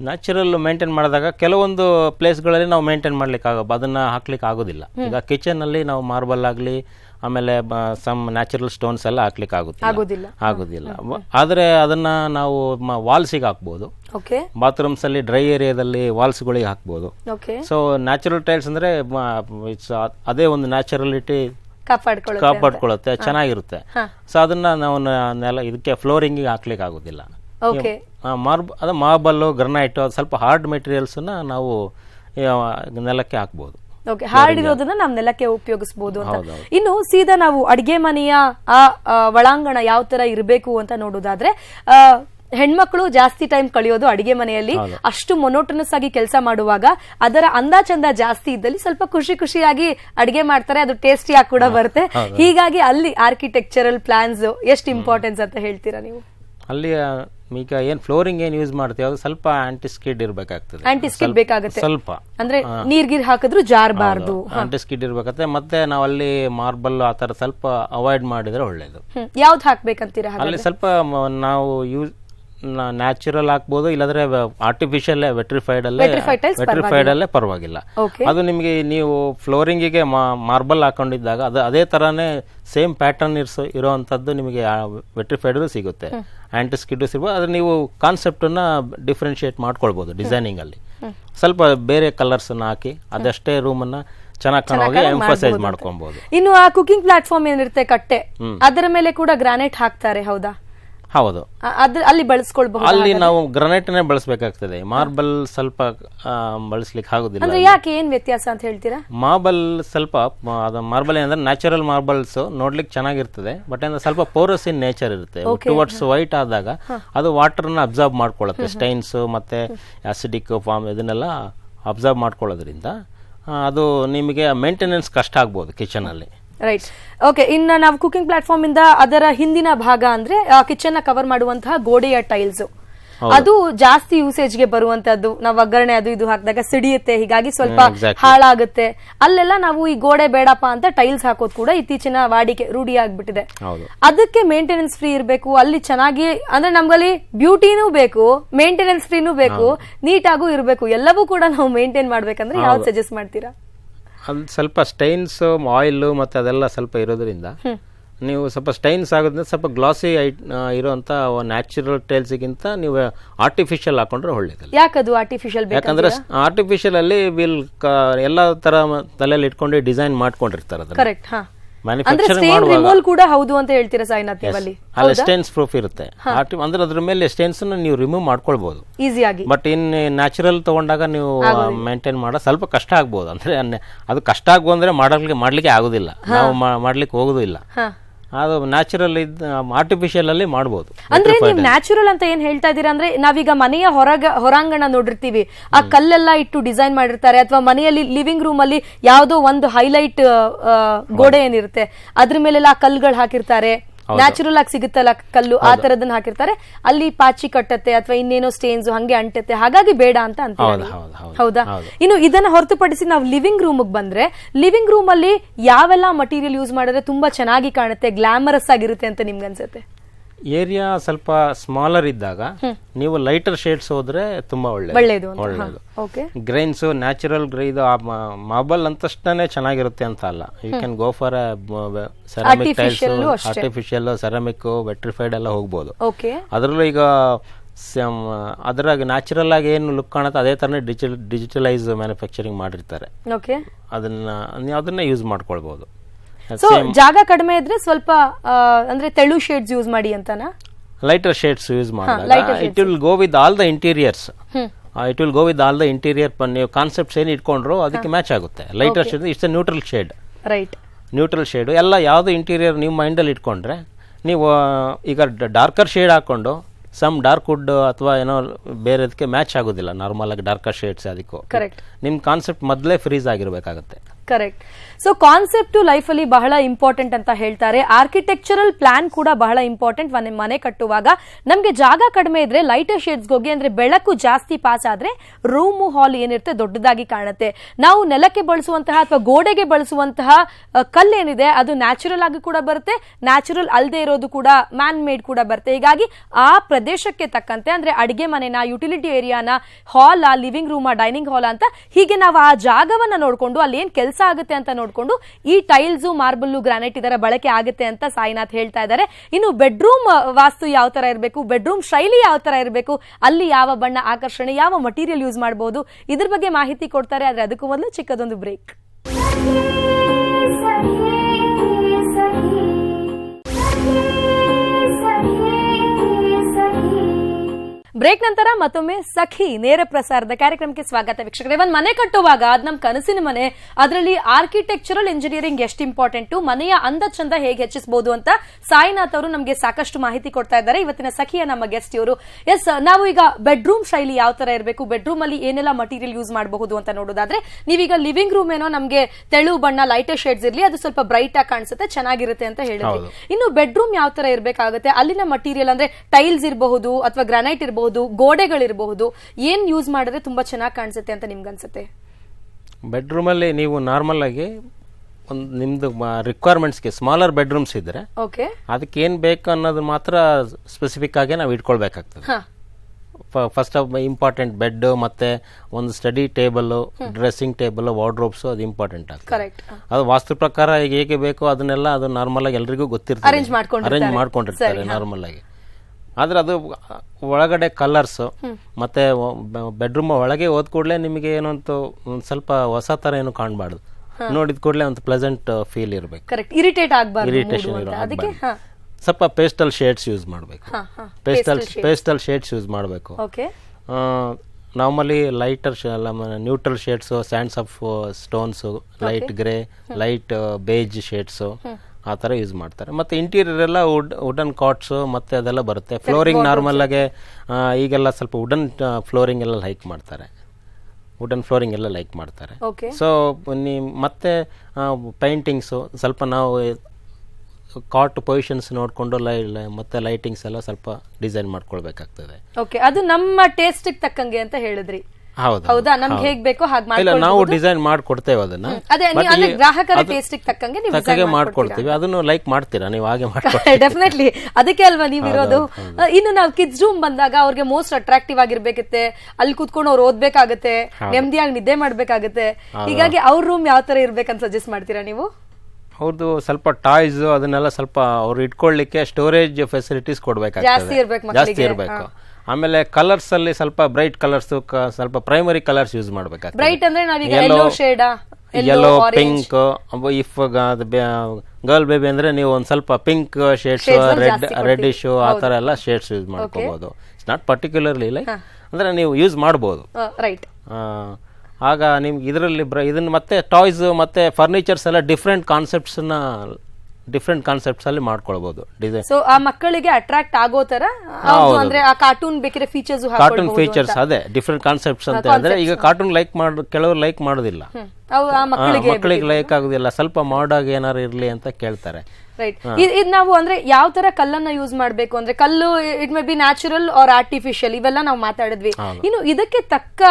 ನ್ಯಾಚುರಲ್ ಮೇಂಟೈನ್ ಮಾಡಿದಾಗ ಕೆಲವೊಂದು ಪ್ಲೇಸ್ಗಳಲ್ಲಿ ನಾವು ಮೇಂಟೈನ್ ಮಾಡ್ಲಿಕ್ಕೆ ಆಗೋ ಅದನ್ನು ಹಾಕ್ಲಿಕ್ಕೆ ಆಗೋದಿಲ್ಲ ಈಗ ಕಿಚನ್ ಅಲ್ಲಿ ನಾವು ಮಾರ್ಬಲ್ ಆಗಲಿ ಆಮೇಲೆ ಸಮ್ ನ್ಯಾಚುರಲ್ ಸ್ಟೋನ್ಸ್ ಎಲ್ಲ ಹಾಕ್ಲಿಕ್ಕೆ ಆಗುತ್ತೆ ಆಗೋದಿಲ್ಲ. ಆಗೋದಿಲ್ಲ ಆದರೆ ಅದನ್ನ ನಾವು ವಾಲ್ಸಿಗೆ ಹಾಕ್ಬೋದು. ಓಕೆ ಬಾತ್ರೂಮ್ಸ್ ಅಲ್ಲಿ ಡ್ರೈ ಏರಿಯಾದಲ್ಲಿ ವಾಲ್ಸ್ಗಳಿಗೆ ಹಾಕ್ಬೋದು. ಓಕೆ ಸೊ ನ್ಯಾಚುರಲ್ ಟೈಲ್ಸ್ ಅಂದ್ರೆ ಇಟ್ಸ್ ಅದೇ ಒಂದು ನ್ಯಾಚುರಲಿಟಿ ಕಾಪಾಡ್ಕೊಳ್ಳುತ್ತೆ ಚೆನ್ನಾಗಿರುತ್ತೆ. ಸೊ ಅದನ್ನ ನಾವು ನೆಲ ಇದಕ್ಕೆ ಫ್ಲೋರಿಂಗಿಗೆ ಹಾಕ್ಲಿಕ್ಕೆ ಆಗೋದಿಲ್ಲ ಓಕೆ ಮಾರ್ಬ್ ಅದು ಮಾರ್ಬಲ್ಲು ಗ್ರನೈಟು ಅದು ಸ್ವಲ್ಪ ಹಾರ್ಡ್ ಮೆಟೀರಿಯಲ್ಸನ್ನ ನಾವು ನೆಲಕ್ಕೆ ಹಾಕ್ಬೋದು. ಓಕೆ ಹಾರ್ಡ್ ಇರೋದನ್ನ ನಾವು ನೆಲಕ್ಕೆ ಉಪಯೋಗಿಸಬಹುದು ಅಂತ. ಇನ್ನು ಸೀದಾ ನಾವು ಅಡಿಗೆ ಮನೆಯ ಆ ಒಳಾಂಗಣ ಯಾವ ತರ ಇರಬೇಕು ಅಂತ ನೋಡೋದಾದ್ರೆ ಆ, ಹೆಣ್ಮಕ್ಳು ಜಾಸ್ತಿ ಟೈಮ್ ಕಳೆಯೋದು ಅಡಿಗೆ ಮನೆಯಲ್ಲಿ. ಅಷ್ಟು ಮೊನೋಟನಸ್ ಆಗಿ ಕೆಲಸ ಮಾಡುವಾಗ ಅದರ ಅಂದಾಚಂದ ಜಾಸ್ತಿ ಇದ್ದಲ್ಲಿ ಸ್ವಲ್ಪ ಖುಷಿ ಖುಷಿಯಾಗಿ ಅಡಿಗೆ ಮಾಡ್ತಾರೆ ಅದು ಟೇಸ್ಟಿಯಾಗಿ ಕೂಡ ಬರುತ್ತೆ. ಹೀಗಾಗಿ ಅಲ್ಲಿ ಆರ್ಕಿಟೆಕ್ಚರಲ್ ಪ್ಲಾನ್ಸ್ ಎಷ್ಟು ಇಂಪಾರ್ಟೆನ್ಸ್ ಅಂತ ಹೇಳ್ತೀರಾ ನೀವು? ಅಲ್ಲಿ ಈಗ ಏನ್ ಫ್ಲೋರಿಂಗ್ ಏನ್ ಯೂಸ್ ಮಾಡ್ತೀವಿ ಅದು ಸ್ವಲ್ಪ ಆಂಟಿಸ್ಕಿಡ್ ಇರಬೇಕಾಗ್ತದೆ. ಆಂಟಿಸ್ಕಿಡ್ ಬೇಕಾಗುತ್ತೆ. ಸ್ವಲ್ಪ. ಅಂದ್ರೆ ನೀರ್ ಗಿರ್ ಹಾಕಿದ್ರು ಜಾರಬಾರ್ದು. ಆಂಟಿಸ್ಕಿಡ್ ಇರ್ಬೇಕಾಗತ್ತೆ ಮತ್ತೆ ನಾವು ಅಲ್ಲಿ ಮಾರ್ಬಲ್ ಆ ತರ ಸ್ವಲ್ಪ ಅವಾಯ್ಡ್ ಮಾಡಿದ್ರೆ ಒಳ್ಳೇದು. ಯಾವ್ದು ಹಾಕ್ಬೇಕಂತೀರಾ? ಅಲ್ಲಿ ಸ್ವಲ್ಪ ನಾವು ಯೂಸ್ ನ್ಯಾಚುರಲ್ ಹಾಕ್ಬೋದು ಇಲ್ಲಾಂದ್ರೆ ಆರ್ಟಿಫಿಷಿಯಲ್ ವೆಟ್ರಿಫೈಡ್ ಅಲ್ಲೇ Vitrified ವೆಟ್ರಿಫೈಡ್ ಅಲ್ಲೇ ಪರವಾಗಿಲ್ಲ. ಅದು ನಿಮಗೆ ನೀವು ಫ್ಲೋರಿಂಗಿಗೆ ಮಾರ್ಬಲ್ ಹಾಕೊಂಡಿದ್ದಾಗ ಅದು ಅದೇ ತರಾನೇ ಸೇಮ್ ಪ್ಯಾಟರ್ನ್ ಇರ್ಸ್ ಇರೋವಂಥದ್ದು ನಿಮಗೆ ವೆಟ್ರಿಫೈಡ್ ಸಿಗುತ್ತೆ. ಆಂಟಿಸ್ಕಿಡ್ ಸಿಗ್ಬೋದು. ಅದ್ರ ನೀವು ಕಾನ್ಸೆಪ್ಟನ್ನ ಡಿಫ್ರೆನ್ಶಿಯೇಟ್ ಮಾಡ್ಕೊಳ್ಬೋದು ಡಿಸೈನಿಂಗ್ ಅಲ್ಲಿ. ಸ್ವಲ್ಪ ಬೇರೆ ಕಲರ್ಸ್ ಹಾಕಿ ಅದಷ್ಟೇ ರೂಮನ್ನ ಚೆನ್ನಾಗಿ ಕಾಣೋಗಿ ಎಂಫಸೈಸ್ ಮಾಡ್ಕೊಬಹುದು ಇನ್ನು ಆ ಕುಕಿಂಗ್ ಪ್ಲಾಟ್ಫಾರ್ಮ್ ಏನಿರುತ್ತೆ ಕಟ್ಟೆ ಅದರ ಮೇಲೆ ಕೂಡ ಗ್ರಾನೈಟ್ ಹಾಕ್ತಾರೆ ಹೌದಾ? ಹೌದು. ಅಲ್ಲಿ ಬಳಸ್ಕೊಳ್ಬಹುದು ಅಲ್ಲಿ ನಾವು ಗ್ರನೈಟ್ನೇ ಬಳಸಬೇಕಾಗ್ತದೆ. ಮಾರ್ಬಲ್ ಸ್ವಲ್ಪ ಬಳಸಲಿಕ್ಕೆ ಆಗೋದಿಲ್ಲ. ಅಂದ್ರೆ ಯಾಕೆ ಏನ್ ವ್ಯತ್ಯಾಸ ಅಂತ ಹೇಳ್ತೀರಾ? ಮಾರ್ಬಲ್ ಸ್ವಲ್ಪ ಅದು ಮಾರ್ಬಲ್ ಏನಂದ್ರೆ ನ್ಯಾಚುರಲ್ ಮಾರ್ಬಲ್ಸ್ ನೋಡ್ಲಿಕ್ಕೆ ಚೆನ್ನಾಗಿರ್ತದೆ. ಬಟ್ ಅಂದ್ರೆ ಸ್ವಲ್ಪ ಪೋರಸ್ ಇನ್ ನೇಚರ್ ಇರುತ್ತೆ. ಟುವರ್ಡ್ಸ್ ವೈಟ್ ಆದಾಗ ಅದು ವಾಟರ್ನ ಅಬ್ಸರ್ವ್ ಮಾಡ್ಕೊಳ್ಳುತ್ತೆ. ಸ್ಟೈನ್ಸ್ ಮತ್ತೆ ಆಸಿಡಿಕ್ ಫಾರ್ಮ್ ಇದನ್ನೆಲ್ಲ ಅಬ್ಸರ್ವ್ ಮಾಡ್ಕೊಳ್ಳೋದ್ರಿಂದ ಅದು ನಿಮಗೆ ಮೇಂಟೆನೆನ್ಸ್ ಕಷ್ಟ ಆಗ್ಬೋದು ಕಿಚನ್ ಅಲ್ಲಿ ರೈಟ್ ಓಕೆ ಇನ್ನು ನಾವು ಕುಕಿಂಗ್ ಪ್ಲಾಟ್ಫಾರ್ಮ್ ಇಂದ ಅದರ ಹಿಂದಿನ ಭಾಗ ಅಂದ್ರೆ ಕಿಚನ್ನ ಕವರ್ ಮಾಡುವಂತಹ ಗೋಡೆಯ ಟೈಲ್ಸ್ ಅದು ಜಾಸ್ತಿ ಯೂಸೇಜ್ಗೆ ಬರುವಂತದ್ದು. ನಾವು ಒಗ್ಗರಣೆ ಅದು ಇದು ಹಾಕಿದಾಗ ಸಿಡಿಯುತ್ತೆ ಹೀಗಾಗಿ ಸ್ವಲ್ಪ. ಹಾಳಾಗುತ್ತೆ. ಅಲ್ಲೆಲ್ಲ ನಾವು ಈ ಗೋಡೆ ಬೇಡಪ್ಪ ಅಂತ ಟೈಲ್ಸ್ ಹಾಕೋದು ಕೂಡ ಇತ್ತೀಚಿನ ವಾಡಿಕೆ ರೂಢಿ ಆಗ್ಬಿಟ್ಟಿದೆ. ಅದಕ್ಕೆ ಮೇಂಟೆನೆನ್ಸ್ ಫ್ರೀ ಇರಬೇಕು ಅಲ್ಲಿ ಚೆನ್ನಾಗಿ ಅಂದ್ರೆ ನಮ್ಗಲ್ಲಿ ಬ್ಯೂಟಿನೂ ಬೇಕು ಮೇಂಟೆನೆನ್ಸ್ ಫ್ರೀನೂ ಬೇಕು ನೀಟಾಗೂ ಇರಬೇಕು. ಎಲ್ಲವೂ ಕೂಡ ನಾವು ಮೇಂಟೈನ್ ಮಾಡ್ಬೇಕಂದ್ರೆ ಯಾವ್ದು ಸಜೆಸ್ಟ್ ಮಾಡ್ತೀರಾ? ಅಲ್ಲಿ ಸ್ವಲ್ಪ ಸ್ಟೈನ್ಸ್ ಆಯಿಲು ಮತ್ತು ಅದೆಲ್ಲ ಸ್ವಲ್ಪ ಇರೋದ್ರಿಂದ ನೀವು ಸ್ವಲ್ಪ ಸ್ಟೈನ್ಸ್ ಆಗೋದ್ರಿಂದ ಸ್ವಲ್ಪ ಗ್ಲಾಸಿ ಇರುವಂತ ನ್ಯಾಚುರಲ್ ಟೈಲ್ಸ್ಗಿಂತ ನೀವು ಆರ್ಟಿಫಿಷಿಯಲ್ ಹಾಕೊಂಡ್ರೆ ಒಳ್ಳೇದಲ್ಲ. ಯಾಕದು ಆರ್ಟಿಫಿಷಿಯಲ್ ಯಾಕಂದ್ರೆ ಆರ್ಟಿಫಿಷಿಯಲ್ ಅಲ್ಲಿ ವಿಲ್ ಎಲ್ಲ ತರ ತಲೆಯಲ್ಲಿ ಇಟ್ಕೊಂಡು ಡಿಸೈನ್ ಮಾಡ್ಕೊಂಡಿರ್ತಾರೆ ಅದನ್ನ. ಕರೆಕ್ಟ್ ಹಾ. ಅಂದ್ರೆ ರಿಮೂವಲ್ ಕೂಡ ಹೌದು ಅಂತ ಹೇಳ್ತೀರಾ ಸಾಯಿನಾಥ್ ನೀವಲ್ಲಿ? ಅಲ್ಲಿ ಸ್ಟೇನ್ಸ್ ಪ್ರೂಫ್ ಇರುತ್ತೆ. ಅಂದ್ರೆ ಅದ್ರ ಮೇಲೆ ಸ್ಟೇನ್ಸ್ ನೀವು ರಿಮೂವ್ ಮಾಡ್ಕೊಳ್ಬಹುದು ಈಸಿಯಾಗಿ ಬಟ್ ಇನ್ ನ್ಯಾಚುರಲ್ ತಗೊಂಡಾಗ ನೀವು ಮೇಂಟೈನ್ ಮಾಡೋ ಸ್ವಲ್ಪ ಕಷ್ಟ ಆಗ್ಬೋದು. ಅಂದ್ರೆ ಅದು ಕಷ್ಟ ಆಗ್ಬೋದು ಅಂದ್ರೆ ಮಾಡಲಿಕ್ಕೆ ಮಾಡ್ಲಿಕ್ಕೆ ಆಗುದಿಲ್ಲ ನಾವು ಮಾಡ್ಲಿಕ್ಕೆ ಹೋಗುದು ಇಲ್ಲ ಹಾ. ಅದು ನ್ಯಾಚುರಲ್ ಇದ್ದ ಆರ್ಟಿಫಿಷಿಯಲ್ ಅಲ್ಲಿ ಮಾಡ್ಬೋದು. ಅಂದ್ರೆ ನೀವು ನ್ಯಾಚುರಲ್ ಅಂತ ಏನ್ ಹೇಳ್ತಾ ಇದೀರಾ ಅಂದ್ರೆ ನಾವೀಗ ಮನೆಯ ಹೊರಗ ಹೊರಾಂಗಣ ನೋಡಿರ್ತೀವಿ. ಆ ಕಲ್ಲೆಲ್ಲ ಇಟ್ಟು ಡಿಸೈನ್ ಮಾಡಿರ್ತಾರೆ ಅಥವಾ ಮನೆಯಲ್ಲಿ ಲಿವಿಂಗ್ ರೂಮ್ ಅಲ್ಲಿ ಯಾವ್ದೋ ಒಂದು ಹೈಲೈಟ್ ಗೋಡೆ ಏನಿರುತ್ತೆ ಅದ್ರ ಮೇಲೆಲ್ಲ ಆ ಕಲ್ಗಳು ಹಾಕಿರ್ತಾರೆ. ನ್ಯಾಚುರಲ್ ಆಗಿ ಸಿಗುತ್ತಲ್ಲ ಕಲ್ಲು ಆ ತರದನ್ನ ಹಾಕಿರ್ತಾರೆ. ಅಲ್ಲಿ ಪಾಚಿ ಕಟ್ಟತ್ತೆ ಅಥವಾ ಇನ್ನೇನೋ ಸ್ಟೇನ್ಸ್ ಹಂಗೆ ಅಂಟತ್ತೆ. ಹಾಗಾಗಿ ಬೇಡ ಅಂತ ಅಂತ ಹೌದು ಇನ್ನು ಇದನ್ನ ಹೊರತುಪಡಿಸಿ ನಾವು ಲಿವಿಂಗ್ ರೂಮ್ ಬಂದ್ರೆ ಲಿವಿಂಗ್ ರೂಮ್ ಅಲ್ಲಿ ಯಾವೆಲ್ಲ ಮಟೀರಿಯಲ್ ಯೂಸ್ ಮಾಡಿದ್ರೆ ತುಂಬಾ ಚೆನ್ನಾಗಿ ಕಾಣುತ್ತೆ ಗ್ಲಾಮರಸ್ ಆಗಿರುತ್ತೆ ಅಂತ ನಿಮ್ಗೆ ಅನ್ಸುತ್ತೆ ಏರಿಯಾ ಸ್ವಲ್ಪ ಸ್ಮಾಲರ್ ಇದ್ದಾಗ ನೀವು ಲೈಟರ್ ಶೇಡ್ಸ್ ಹೋದ್ರೆ ತುಂಬಾ ಒಳ್ಳೇದು. ಒಳ್ಳೇದು ಅಂತ ಗ್ರೈನ್ಸ್ ನ್ಯಾಚುರಲ್ ಗ್ರೈ ಇದು ಮಾರ್ಬಲ್ ಅಂತಷ್ಟೇ ಚೆನ್ನಾಗಿರುತ್ತೆ ಅಂತ ಅಲ್ಲ. You can go for ceramic tiles. Artificial ceramic vitrified ಎಲ್ಲ ಹೋಗ್ಬೋದು. ಅದರಲ್ಲೂ ಈಗ ಅದ್ರಾಗ ನ್ಯಾಚುರಲ್ ಆಗಿ ಏನು ಲುಕ್ ಕಾಣುತ್ತೆ ಅದೇ ಥರನೇ ಡಿಜಿಟಲ್ ಡಿಜಿಟಲೈಸ್ ಮ್ಯಾನುಫ್ಯಾಕ್ಚರಿಂಗ್ ಮಾಡಿರ್ತಾರೆ. ಅದನ್ನ ನೀವು ಅದನ್ನೇ ಯೂಸ್ ಮಾಡ್ಕೊಳ್ಬೋದು. ಸೊ ಜಾಗ ಕಡಿಮೆ ಇದ್ರೆ ಸ್ವಲ್ಪ ಅಂದ್ರೆ ತೆಳು ಶೇಡ್ಸ್ ಯೂಸ್ ಮಾಡಿ ಅಂತನಾ? ಲೈಟರ್ ಶೇಡ್ಸ್ ಯೂಸ್ ಮಾಡಿದಾಗ it will go with all the interiors it will go with all the interior ನೀವು ಕಾನ್ಸೆಪ್ಟ್ಸ್ ಏನು ಇಟ್ಕೊಂಡ್ರು ಅದಕ್ಕೆ ಮ್ಯಾಚ್ ಆಗುತ್ತೆ. Lighter shade it's a neutral shade right neutral shade ಎಲ್ಲ ಯಾವ್ದು ಇಂಟೀರಿಯರ್ ನಿಮ್ಮ ಮೈಂಡಲ್ಲಿ ಇಟ್ಕೊಂಡ್ರೆ ನೀವು ಈಗ ಡಾರ್ಕರ್ ಶೇಡ್ ಹಾಕೊಂಡು ಸಮ್ ಡಾರ್ಕ್ ವುಡ್ ಅಥವಾ ಏನೋ ಬೇರೆದಕ್ಕೆ ಮ್ಯಾಚ್ ಆಗೋದಿಲ್ಲ. ನಾರ್ಮಲ್ ಆಗಿ ಡಾರ್ಕರ್ ಶೇಡ್ಸ್ ಅದಕ್ಕೂ. ಕರೆಕ್ಟ್ ನಿಮ್ಮ ಕಾನ್ಸೆಪ್ಟ್ ಮೊದಲೇ ಫ್ರೀಸ್ ಆಗಿರಬೇಕಾಗುತ್ತೆ. ಕರೆಕ್ಟ್ ಸೊ ಕಾನ್ಸೆಪ್ಟ್ ಲೈಫ್ ಅಲ್ಲಿ ಬಹಳ ಇಂಪಾರ್ಟೆಂಟ್ ಅಂತ ಹೇಳ್ತಾರೆ. ಆರ್ಕಿಟೆಕ್ಚರಲ್ ಪ್ಲಾನ್ ಕೂಡ ಬಹಳ ಇಂಪಾರ್ಟೆಂಟ್ ಮನೆ ಕಟ್ಟುವಾಗ ನಮಗೆ ಜಾಗ ಕಡಿಮೆ ಇದ್ರೆ ಲೈಟರ್ ಶೇಡ್ಸ್ ಹೋಗಿ ಅಂದ್ರೆ ಬೆಳಕು ಜಾಸ್ತಿ ಪಾಸ್ ಆದ್ರೆ ರೂಮು ಹಾಲ್ ಏನಿರುತ್ತೆ ದೊಡ್ಡದಾಗಿ ಕಾಣುತ್ತೆ. ನಾವು ನೆಲಕ್ಕೆ ಬಳಸುವಂತಹ ಅಥವಾ ಗೋಡೆಗೆ ಬಳಸುವಂತಹ ಆ, ಕಲ್ಲೇನಿದೆ ಅದು ನ್ಯಾಚುರಲ್ ಆಗಿ ಕೂಡ ಬರುತ್ತೆ. ನ್ಯಾಚುರಲ್ ಅಲ್ಲದೆ ಇರೋದು ಕೂಡ ಮ್ಯಾನ್ ಮೇಡ್ ಕೂಡ ಬರುತ್ತೆ. ಹೀಗಾಗಿ ಆ ಪ್ರದೇಶಕ್ಕೆ ತಕ್ಕಂತೆ ಅಂದ್ರೆ ಅಡಿಗೆ ಮನೆನ utility ಏರಿಯಾನ hall living room dining hall ಅಂತ ಹೀಗೆ ನಾವು ಆ ಜಾಗವನ್ನ ನೋಡಿಕೊಂಡು ಅಲ್ಲಿ ಏನ್ ಕೆಲಸ ಆಗುತ್ತೆ ಅಂತ ನೋಡಿಕೊಂಡು ಈ ಟೈಲ್ಸ್ ಮಾರ್ಬಲ್ ಗ್ರಾನೈಟ್ ಇದರ ಬಳಕೆ ಆಗುತ್ತೆ ಅಂತ ಸಾಯಿನಾಥ್ ಹೇಳ್ತಾ ಇದ್ದಾರೆ. ಇನ್ನು ಬೆಡ್ರೂಮ್ ವಾಸ್ತು ಯಾವ ತರ ಇರಬೇಕು, ಬೆಡ್ರೂಮ್ ಶೈಲಿ ಯಾವ ತರ ಇರಬೇಕು, ಅಲ್ಲಿ ಯಾವ ಬಣ್ಣ ಆಕರ್ಷಣೆ, ಯಾವ ಮಟೀರಿಯಲ್ ಯೂಸ್ ಮಾಡಬಹುದು ಇದ್ರ ಬಗ್ಗೆ ಮಾಹಿತಿ ಕೊಡ್ತಾರೆ, ಆದ್ರೆ ಅದಕ್ಕೂ ಮೊದಲು ಚಿಕ್ಕದೊಂದು ಬ್ರೇಕ್. ಬ್ರೇಕ್ ನಂತರ ಮತ್ತೊಮ್ಮೆ ಸಖಿ ನೇರ ಪ್ರಸಾರದ ಕಾರ್ಯಕ್ರಮಕ್ಕೆ ಸ್ವಾಗತ ವೀಕ್ಷಕರೇ. ಒಂದು ಮನೆ ಕಟ್ಟುವಾಗ ಅದು ನಮ್ಮ ಕನಸಿನ ಮನೆ ಅದರಲ್ಲಿ ಆರ್ಕಿಟೆಕ್ಚರಲ್ ಇಂಜಿನಿಯರಿಂಗ್ ಎಷ್ಟು ಇಂಪಾರ್ಟೆಂಟು ಮನೆಯ ಅಂದ ಚಂದ ಹೇಗೆ ಹೆಚ್ಚಿಸಬಹುದು ಅಂತ ಸಾಯಿನಾಥ್ ಅವರು ನಮಗೆ ಸಾಕಷ್ಟು ಮಾಹಿತಿ ಕೊಡ್ತಾ ಇದ್ದಾರೆ. ಇವತ್ತಿನ ಸಖಿಯ ನಮ್ಮ ಗೆಸ್ಟ್ ಇವರು. ಎಸ್ ನಾವು ಈಗ ಬೆಡ್ರೂಮ್ ಶೈಲಿ ಯಾವ ತರ ಇರಬೇಕು ಬೆಡ್ರೂಮ್ ಅಲ್ಲಿ ಏನೆಲ್ಲ ಮಟೀರಿಯಲ್ ಯೂಸ್ ಮಾಡಬಹುದು ಅಂತ ನೋಡೋದಾದ್ರೆ ನೀವೀಗ ಲಿವಿಂಗ್ ರೂಮ್ ಏನೋ ನಮಗೆ ತೆಳು ಬಣ್ಣ ಲೈಟರ್ ಶೇಡ್ಸ್ ಇರ್ಲಿ ಅದು ಸ್ವಲ್ಪ ಬ್ರೈಟ್ ಆಗಿ ಕಾಣಿಸುತ್ತೆ ಚೆನ್ನಾಗಿರುತ್ತೆ ಅಂತ ಹೇಳಿದ್ರಿ. ಇನ್ನು ಬೆಡ್ರೂಮ್ ಯಾವ ತರ ಇರಬೇಕಾಗುತ್ತೆ ಅಲ್ಲಿನ ಮಟೀರಿಯಲ್ ಅಂದ್ರೆ ಟೈಲ್ಸ್ ಇರಬಹುದು ಅಥವಾ ಗ್ರಾನೈಟ್ ಇರಬಹುದು ಗೋಡೆಗಳಿರಬಹುದು ಏನ್ ಯೂಸ್ ಮಾಡಿದ್ರೆ ತುಂಬಾ ಚೆನ್ನಾಗಿ ಕಾಣಿಸುತ್ತೆ ಅಂತ ನಿಮ್ಗೆ ಅನ್ಸುತ್ತೆ ಬೆಡ್ರೂಮಲ್ಲಿ ನೀವು ನಾರ್ಮಲ್ ಆಗಿ ಒಂದು ನಿಮ್ಮದು ರಿಕ್ವೈರ್ಮೆಂಟ್ಸ್ಗೆ ಸ್ಮಾಲರ್ ಬೆಡ್ರೂಮ್ಸ್ ಇದ್ರೆ ಓಕೆ ಅದಕ್ಕೆ ಏನು ಬೇಕು ಅನ್ನೋದು ಮಾತ್ರ ಸ್ಪೆಸಿಫಿಕ್ ಆಗಿ ನಾವು ಇಟ್ಕೊಳ್ಬೇಕಾಗ್ತದೆ. ಫಸ್ಟ್ ಆಫ್ ಇಂಪಾರ್ಟೆಂಟ್ ಬೆಡ್ ಮತ್ತೆ ಒಂದು study table dressing table wardrobes ಅದು ಇಂಪಾರ್ಟೆಂಟ್ ಆಗ್ತದೆ. ಅದು ವಾಸ್ತು ಪ್ರಕಾರ ಈಗ ಹೇಗೆ ಬೇಕೋ ಅದನ್ನೆಲ್ಲ ಅದು ನಾರ್ಮಲ್ ಆಗಿ ಎಲ್ರಿಗೂ ಗೊತ್ತಿರ್ತದೆ. ಅರೇಂಜ್ ಮಾಡ್ಕೊಂಡಿರ್ತಾರೆ. ನಾರ್ಮಲ್ ಆಗಿ. ಆದ್ರೆ ಅದು ಒಳಗಡೆ ಕಲರ್ಸು ಮತ್ತು ಬೆಡ್ರೂಮ್ ಒಳಗೆ ಹೋದ ಕೂಡಲೇ ನಿಮಗೆ ಏನಂತೂ ಒಂದು ಸ್ವಲ್ಪ ಹೊಸ ಥರ ಏನು ಕಾಣಬಾರ್ದು. ನೋಡಿದ ಕೂಡಲೇ ಒಂದು ಪ್ಲೆಸೆಂಟ್ ಫೀಲ್ ಇರಬೇಕು. ಕರೆಕ್ಟ್ ಇರಿಟೇಟ್ ಆಗಬಾರ್ದು ಇರಿಟೇಷನ್ ಇರೋ ಅದಕ್ಕೆ ಸ್ವಲ್ಪ ಪೇಸ್ಟಲ್ ಶೇಡ್ಸ್ ಯೂಸ್ ಮಾಡಬೇಕು. ಪೇಸ್ಟಲ್ ಪೇಸ್ಟಲ್ ಶೇಡ್ಸ್ ಯೂಸ್ ಮಾಡಬೇಕು. Okay normally lighter neutral shades sands of stones light grey light beige shades ಆ ಥರ ಯೂಸ್ ಮಾಡ್ತಾರೆ. ಮತ್ತು ಇಂಟೀರಿಯರ್ ಎಲ್ಲ ವುಡ್ ವುಡನ್ ಕಾಟ್ಸು ಮತ್ತೆ ಅದೆಲ್ಲ ಬರುತ್ತೆ. ಫ್ಲೋರಿಂಗ್ ನಾರ್ಮಲ್ ಆಗಿ ಆ, ಈಗೆಲ್ಲ ಸ್ವಲ್ಪ ವುಡನ್ ಫ್ಲೋರಿಂಗ್ ಎಲ್ಲ ಲೈಕ್ ಮಾಡ್ತಾರೆ. ವುಡನ್ ಫ್ಲೋರಿಂಗ್ ಎಲ್ಲ ಲೈಕ್ ಮಾಡ್ತಾರೆ. ಓಕೆ ಸೊ ನೀ ಮತ್ತೆ ಪೇಂಟಿಂಗ್ಸು ಸ್ವಲ್ಪ ನಾವು ಕಾಟ್ ಪೊಸಿಷನ್ಸ್ ನೋಡಿಕೊಂಡು ಲೈ- ಮತ್ತೆ ಲೈಟಿಂಗ್ಸ್ ಎಲ್ಲ ಸ್ವಲ್ಪ ಡಿಸೈನ್ ಮಾಡ್ಕೊಳ್ಬೇಕಾಗ್ತದೆ. ಓಕೆ ಅದು ನಮ್ಮ ಟೇಸ್ಟಿಗೆ ತಕ್ಕಂಗೆ ಅಂತ ಹೇಳಿದ್ರಿ. ಹೌದು. ನಮ್ಗೆ ಹೇಗ್ ಬೇಕೋ ಹಾಗೆ ಇಲ್ಲ ನಾವು ಡಿಸೈನ್ ಮಾಡ್ಕೊಡ್ತೇವೆ ಅದನ್ನ. ಅದೇ ನೀವು ಅಂದ್ರೆ ಗ್ರಾಹಕರ ಟೇಸ್ಟ್ ತಕ್ಕಂಗೆ ನೀವು ತಕ್ಕಗೆ ಮಾಡ್ಕೊಡ್ತೀವಿ. ಅದನ್ನು ಲೈಕ್ ಮಾಡ್ತೀರಾ? ನೀವು ಹಾಗೆ (laughs) ಮಾಡ್ಕೊಡ್ತೀವಿ ಡೆಫಿನೆಟ್ಲಿ ಅದಕ್ಕೆ ಅಲ್ವಾ ನೀವು ಇರೋದು? ಇನ್ನು ನಾವು ಕಿಡ್ಸ್ ರೂಮ್ ಬಂದಾಗ ಅವ್ರಿಗೆ ಮೋಸ್ಟ್ ಅಟ್ರಾಕ್ಟಿವ್ ಆಗಿರ್ಬೇಕಿತ್ತೆ. ಅಲ್ಲಿ ಕೂತ್ಕೊಂಡು ಅವ್ರು ಓದ್ಬೇಕಾಗತ್ತೆ. ನೆಮ್ಮದಿಯಾಗಿ ನಿದ್ದೆ ಮಾಡ್ಬೇಕಾಗತ್ತೆ. ಹೀಗಾಗಿ ಅವ್ರ ರೂಮ್ ಯಾವ ತರ ಇರ್ಬೇಕಂತ ಸಜೆಸ್ಟ್ ಮಾಡ್ತೀರಾ ನೀವು? ಅವ್ರದ್ದು ಸ್ವಲ್ಪ ಟಾಯ್ಸ್ ಅದನ್ನೆಲ್ಲ ಸ್ವಲ್ಪ ಅವ್ರು ಇಟ್ಕೊಳ್ಳಿಕ್ಕೆ ಸ್ಟೋರೇಜ್ ಫೆಸಿಲಿಟೀಸ್ ಜಾಸ್ತಿ ಕೊಡ್ಬೇಕಾಗ್ತದೆ ಇರ್ಬೇಕು ಜಾಸ್ತಿ ಮಕ್ಕಳಿಗೆ ಇರಬೇಕು ಆಮೇಲೆ ಕಲರ್ಸ್ ಅಲ್ಲಿ ಸ್ವಲ್ಪ ಬ್ರೈಟ್ ಕಲರ್ಸ್ ಸ್ವಲ್ಪ ಪ್ರೈಮರಿ ಕಲರ್ಸ್ ಯೂಸ್ ಮಾಡ್ಬೇಕಾಗ್ತದೆ. ಬ್ರೈಟ್ ಅಂದ್ರೆ ನಾವೀಗ ಎಲ್ಲೋ ಶೇಡಾ yellow pink if girl baby ಅಂದ್ರೆ ನೀವು ಒಂದ್ ಸ್ವಲ್ಪ ಪಿಂಕ್ ಶೇಡ್ಸ್ ರೆಡ್ ರೆಡಿಶ್ ಆ ತರ ಎಲ್ಲ ಶೇಡ್ಸ್ ಯೂಸ್ ಮಾಡ್ಕೋಬಹುದು ಇಟ್ಸ್ ನಾಟ್ ಪರ್ಟಿಕ್ಯುಲರ್ಲಿ ಲೈಕ್ ಅಂದ್ರೆ ನೀವು ಯೂಸ್ ಮಾಡ್ಬೋದು. ರೈಟ್ ಆಗ ನಿಮ್ಗೆ ಇದರಲ್ಲಿ ಇದನ್ನ ಮತ್ತೆ ಟಾಯ್ಸ್ ಮತ್ತೆ ಫರ್ನಿಚರ್ಸ್ ಎಲ್ಲ ಡಿಫ್ರೆಂಟ್ ಕಾನ್ಸೆಪ್ಟ್ಸ್ನ ಡಿಫ್ರೆಂಟ್ ಕಾನ್ಸೆಪ್ಟ್ಸ್ ಅಲ್ಲಿ ಮಾಡ್ಕೊಳ್ಬಹುದು ಡಿಸೈನ್ ಸೊ ಆ ಮಕ್ಕಳಿಗೆ ಅಟ್ರಾಕ್ಟ್ ಆಗೋ ತರ ಅಂದ್ರೆ ಆ ಕಾರ್ಟೂನ್ ಬೇಕಿದ್ರೆ ಫೀಚರ್ಸ್ ಕಾರ್ಟೂನ್ ಫೀಚರ್ಸ್ ಅದೇ ಡಿಫ್ರೆಂಟ್ ಕಾನ್ಸೆಪ್ಟ್ಸ್ ಅಂತ. ಅಂದ್ರೆ ಈಗ ಕಾರ್ಟೂನ್ ಲೈಕ್ ಮಾಡ ಕೆಲವರು ಲೈಕ್ ಮಾಡೋದಿಲ್ಲ. ಮಕ್ಕಳಿಗೆ ಲೈಕ್ ಆಗುದಿಲ್ಲ. ಸ್ವಲ್ಪ ಮಾಡಾಗ ಏನಾರು ಇರಲಿ ಅಂತ ಕೇಳ್ತಾರೆ. ರೈಟ್ ಇದು ನಾವು ಅಂದ್ರೆ ಯಾವ ತರ ಕಲ್ಲನ್ನ ಯೂಸ್ ಮಾಡ್ಬೇಕು ಅಂದ್ರೆ ಕಲ್ಲು it may be natural or artificial ಇವೆಲ್ಲ ನಾವು ಮಾತಾಡಿದ್ವಿ. ಇನ್ನು ಇದಕ್ಕೆ ತಕ್ಕ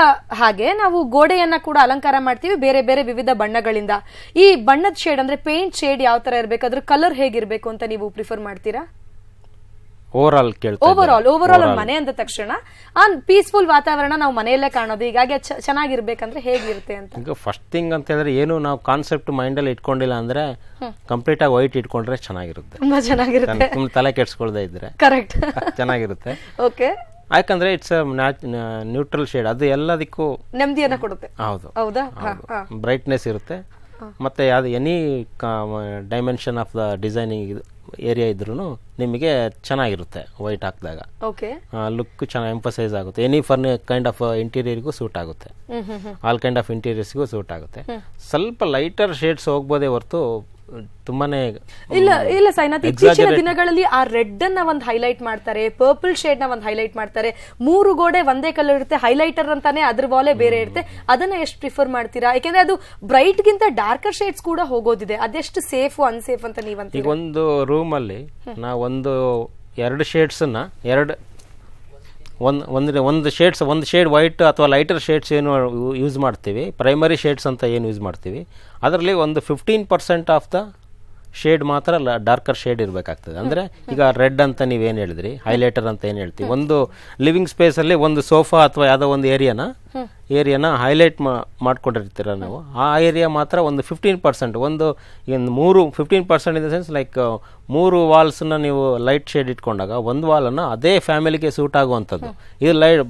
ಹಾಗೆ ನಾವು ಗೋಡೆಯನ್ನ ಕೂಡ ಅಲಂಕಾರ ಮಾಡ್ತೀವಿ ಬೇರೆ ಬೇರೆ ವಿವಿಧ ಬಣ್ಣಗಳಿಂದ. ಈ ಬಣ್ಣದ ಶೇಡ್ ಅಂದ್ರೆ ಪೇಂಟ್ ಶೇಡ್ ಯಾವ ತರ ಇರಬೇಕು ಅದ್ರ ಕಲರ್ ಹೇಗಿರ್ಬೇಕು ಅಂತ ನೀವು ಪ್ರಿಫರ್ ಮಾಡ್ತೀರಾ? Over all over all over all ಮನೆ ಅಂದ ತಕ್ಷಣ ಆ ಪೀಸ್ಫುಲ್ ವಾತಾವರಣ ನಾವು ಮನೆಯಲ್ಲೇ ಕಾಣೋದು. ಹೀಗಾಗಿ ಅದ್ ಚೆನ್ನಾಗಿರ್ಬೇಕಂದ್ರೆ ಹೇಗಿರುತ್ತೆ ಅಂತ. ಈಗ ಫಸ್ಟ್ ಥಿಂಗ್ ಅಂತ ಹೇಳಿದ್ರೆ ಏನು ನಾವು ಕಾನ್ಸೆಪ್ಟ್ ಮೈಂಡಲ್ಲಿ ಇಟ್ಕೊಂಡಿಲ್ಲ ಅಂದ್ರೆ ಕಂಪ್ಲೀಟ್ ಆಗಿ ವೈಟ್ ಇಟ್ಕೊಂಡ್ರೆ ಚೆನ್ನಾಗಿರುತ್ತೆ. ತುಂಬಾ ಚೆನ್ನಾಗಿರುತ್ತೆ. ಸುಮ್ನೆ ತಲೆ ಕೆಡ್ಸ್ಕೊಳ್ದೇ ಇದ್ರೆ. ಕರೆಕ್ಟ್ (laughs) ಚೆನ್ನಾಗಿರುತ್ತೆ. ಓಕೆ ಯಾಕಂದ್ರೆ ಇಟ್ಸ್ ನ್ಯೂಟ್ರಲ್ ಶೇಡ್ ಅದು ಎಲ್ಲದಕ್ಕೂ ನೆಮ್ಮದಿಯನ್ನ ಕೊಡುತ್ತೆ. ಹೌದು. ಹೌದಾ? ಬ್ರೈಟ್ನೆಸ್ ಇರುತ್ತೆ. ಮತ್ತೆ ಯಾವ್ದು any dimension of the designing area ಇದ್ರೂ ನಿಮಗೆ ಚೆನ್ನಾಗಿರುತ್ತೆ ವೈಟ್ ಹಾಕಿದಾಗ. ಓಕೆ ಲುಕ್ ಚೆನ್ನಾಗಿ ಎಂಫಸೈಸ್ ಆಗುತ್ತೆ. ಎನಿ ಫರ್ನಿ ಕೈಂಡ್ ಆಫ್ ಇಂಟೀರಿಯರ್ಗೂ ಸೂಟ್ ಆಗುತ್ತೆ. ಆಲ್ ಕೈಂಡ್ ಆಫ್ ಇಂಟೀರಿಯರ್ಸ್ಗೂ ಸೂಟ್ ಆಗುತ್ತೆ. ಸ್ವಲ್ಪ ಲೈಟರ್ ಶೇಡ್ಸ್ ಹೋಗ್ಬೋದೇ ಹೊರತು ತುಂಬಾನೇ ಇಲ್ಲ ಇಲ್ಲ ಸೈನಾಥ್ ಇತ್ತೀಚಿನ ದಿನಗಳಲ್ಲಿ ಆ ರೆಡ್ ಅನ್ನ ಒಂದು ಹೈಲೈಟ್ ಮಾಡ್ತಾರೆ ಪರ್ಪಲ್ ಶೇಡ್ನ ಒಂದು ಹೈಲೈಟ್ ಮಾಡ್ತಾರೆ. ಮೂರು ಗೋಡೆ ಒಂದೇ ಕಲರ್ ಇರುತ್ತೆ ಹೈಲೈಟರ್ ಅಂತಾನೆ ಅದ್ರ ವಾಲೆ ಬೇರೆ ಇರುತ್ತೆ. ಅದನ್ನ ಎಷ್ಟು ಪ್ರಿಫರ್ ಮಾಡ್ತೀರಾ? ಯಾಕೆಂದ್ರೆ ಅದು ಬ್ರೈಟ್ ಗಿಂತ ಡಾರ್ಕರ್ ಶೇಡ್ಸ್ ಕೂಡ ಹೋಗೋದಿದೆ. ಅದೆಷ್ಟು ಸೇಫ್ ಅನ್ಸೇಫ್ ಅಂತ ನೀವಂತ ಈಗ ಒಂದು ರೂಮ್ ಅಲ್ಲಿ ನಾವು ಒಂದು ಎರಡು ಶೇಡ್ಸನ್ನ ಎರಡು ಒಂದು ಒಂದು ಒಂದು ಶೇಡ್ಸ್ ಒಂದು ಶೇಡ್ ವೈಟ್ ಅಥವಾ ಲೈಟರ್ ಶೇಡ್ಸ್ ಏನು ಯೂಸ್ ಮಾಡ್ತೀವಿ. ಪ್ರೈಮರಿ ಶೇಡ್ಸ್ ಅಂತ ಏನು ಯೂಸ್ ಮಾಡ್ತೀವಿ. ಅದರಲ್ಲಿ ಒಂದು fifteen percent of the shade ಮಾತ್ರ ಡಾರ್ಕರ್ ಶೇಡ್ ಇರಬೇಕಾಗ್ತದೆ. ಅಂದರೆ ಈಗ ರೆಡ್ ಅಂತ ನೀವೇನು ಹೇಳಿದ್ರಿ ಹೈಲೈಟರ್ ಅಂತ ಏನು ಹೇಳ್ತೀವಿ ಒಂದು ಲಿವಿಂಗ್ ಸ್ಪೇಸಲ್ಲಿ ಒಂದು ಸೋಫಾ ಅಥವಾ ಯಾವುದೋ ಒಂದು ಏರಿಯಾನ ಏರಿಯಾನ ಹೈಲೈಟ್ ಮಾಡ್ಕೊಂಡಿರ್ತೀರ ನಾವು. ಆ ಏರಿಯಾ ಮಾತ್ರ ಒಂದು ಫಿಫ್ಟೀನ್ ಪರ್ಸೆಂಟ್ ಒಂದು ಏನು ಮೂರು fifteen percent in the sense like ಮೂರು ವಾಲ್ಸ್ನ ನೀವು ಲೈಟ್ ಶೇಡ್ ಇಟ್ಕೊಂಡಾಗ ಒಂದು ವಾಲನ್ನು ಅದೇ ಫ್ಯಾಮಿಲಿಗೆ ಸೂಟ್ ಆಗುವಂಥದ್ದು. ಇದು ಲೈಟ್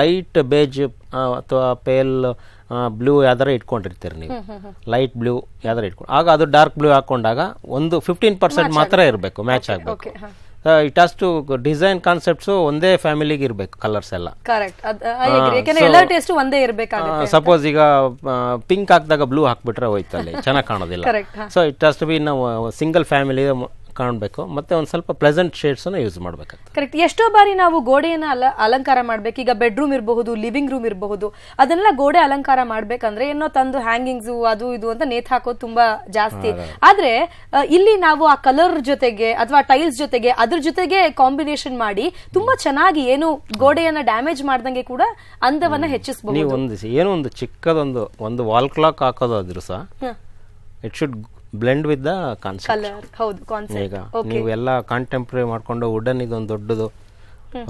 ಲೈಟ್ ಬೇಜ್ ಅಥವಾ ಪೇಲ್ ಬ್ಲೂ ಯಾವ್ದಾರು ಇಟ್ಕೊಂಡಿರ್ತೀರಿ ನೀವು. ಲೈಟ್ ಬ್ಲೂ ಯಾವ್ದಾರು ಇಟ್ಕೊಂಡು ಆಗ ಅದು ಡಾರ್ಕ್ ಬ್ಲೂ ಹಾಕೊಂಡಾಗ ಒಂದು ಫಿಫ್ಟೀನ್ ಪರ್ಸೆಂಟ್ ಮಾತ್ರ ಇರಬೇಕು ಮ್ಯಾಚ್ ಆಗಬೇಕು. It has to design concepts ಒಂದೇ ಫ್ಯಾಮಿಲಿಗೆ ಇರಬೇಕು ಕಲರ್ಸ್ ಎಲ್ಲ. ಸಪೋಸ್ ಈಗ ಪಿಂಕ್ ಹಾಕಿದಾಗ ಬ್ಲೂ ಹಾಕ್ಬಿಟ್ರೆ ಹೋಯ್ತು ಅಲ್ಲಿ ಚೆನ್ನಾಗಿ ಕಾಣೋದಿಲ್ಲ. So it has to be ನಾವು ಸಿಂಗಲ್ ಫ್ಯಾಮಿಲಿ ಕಾಣಬೇಕು ಮತ್ತೆ ಒಂದು ಸ್ವಲ್ಪ ಪ್ಲೆಸೆಂಟ್ ಶೇಡ್ಸನ್ನು ಯೂಸ್ ಮಾಡಬೇಕಾಗ್ತದೆ. ಕರೆಕ್ಟ್ ಎಷ್ಟೋ ಬಾರಿ ನಾವು ಗೋಡೆಯನ್ನ ಅಲ ಅಲಂಕಾರ ಮಾಡ್ಬೇಕು ಈಗ ಬೆಡ್ರೂಮ್ ಇರಬಹುದು ಲಿವಿಂಗ್ ರೂಮ್ ಇರಬಹುದು ಅದನ್ನೆಲ್ಲ ಗೋಡೆ ಅಲಂಕಾರ ಮಾಡ್ಬೇಕಂದ್ರೆ ಏನೋ ತಂದು ಹ್ಯಾಂಗಿಂಗ್ಸ್ ಅದು ಇದು ಅಂತ ನೇತ್ ಹಾಕೋದು ತುಂಬಾ ಜಾಸ್ತಿ. ಆದ್ರೆ ಇಲ್ಲಿ ನಾವು ಆ ಕಲರ್ ಜೊತೆಗೆ ಅಥವಾ ಟೈಲ್ಸ್ ಜೊತೆಗೆ ಅದ್ರ ಜೊತೆಗೆ ಕಾಂಬಿನೇಷನ್ ಮಾಡಿ ತುಂಬಾ ಚೆನ್ನಾಗಿ ಏನು ಗೋಡೆಯನ್ನ ಡ್ಯಾಮೇಜ್ ಮಾಡ್ದಂಗೆ ಕೂಡ ಅಂದವನ್ನ ಹೆಚ್ಚಿಸಬಹುದು. ನೀವು ಒಂದು ಏನೋ ಒಂದು ಚಿಕ್ಕದೊಂದು ಒಂದು ವಾಲ್ ಕ್ಲಾಕ್ ಹಾಕೋದಾದ್ರೂ ಸಹ it should blend with the colour ಹೌದು ಕಾನ್ಸೆಪ್ಟ್ ಈಗ ನೀವೆಲ್ಲ ಎಲ್ಲ ಕಾಂಟೆಂಪ್ರರಿ ಮಾಡ್ಕೊಂಡು ವುಡನ್ ಇದೊಂದು ದೊಡ್ಡದು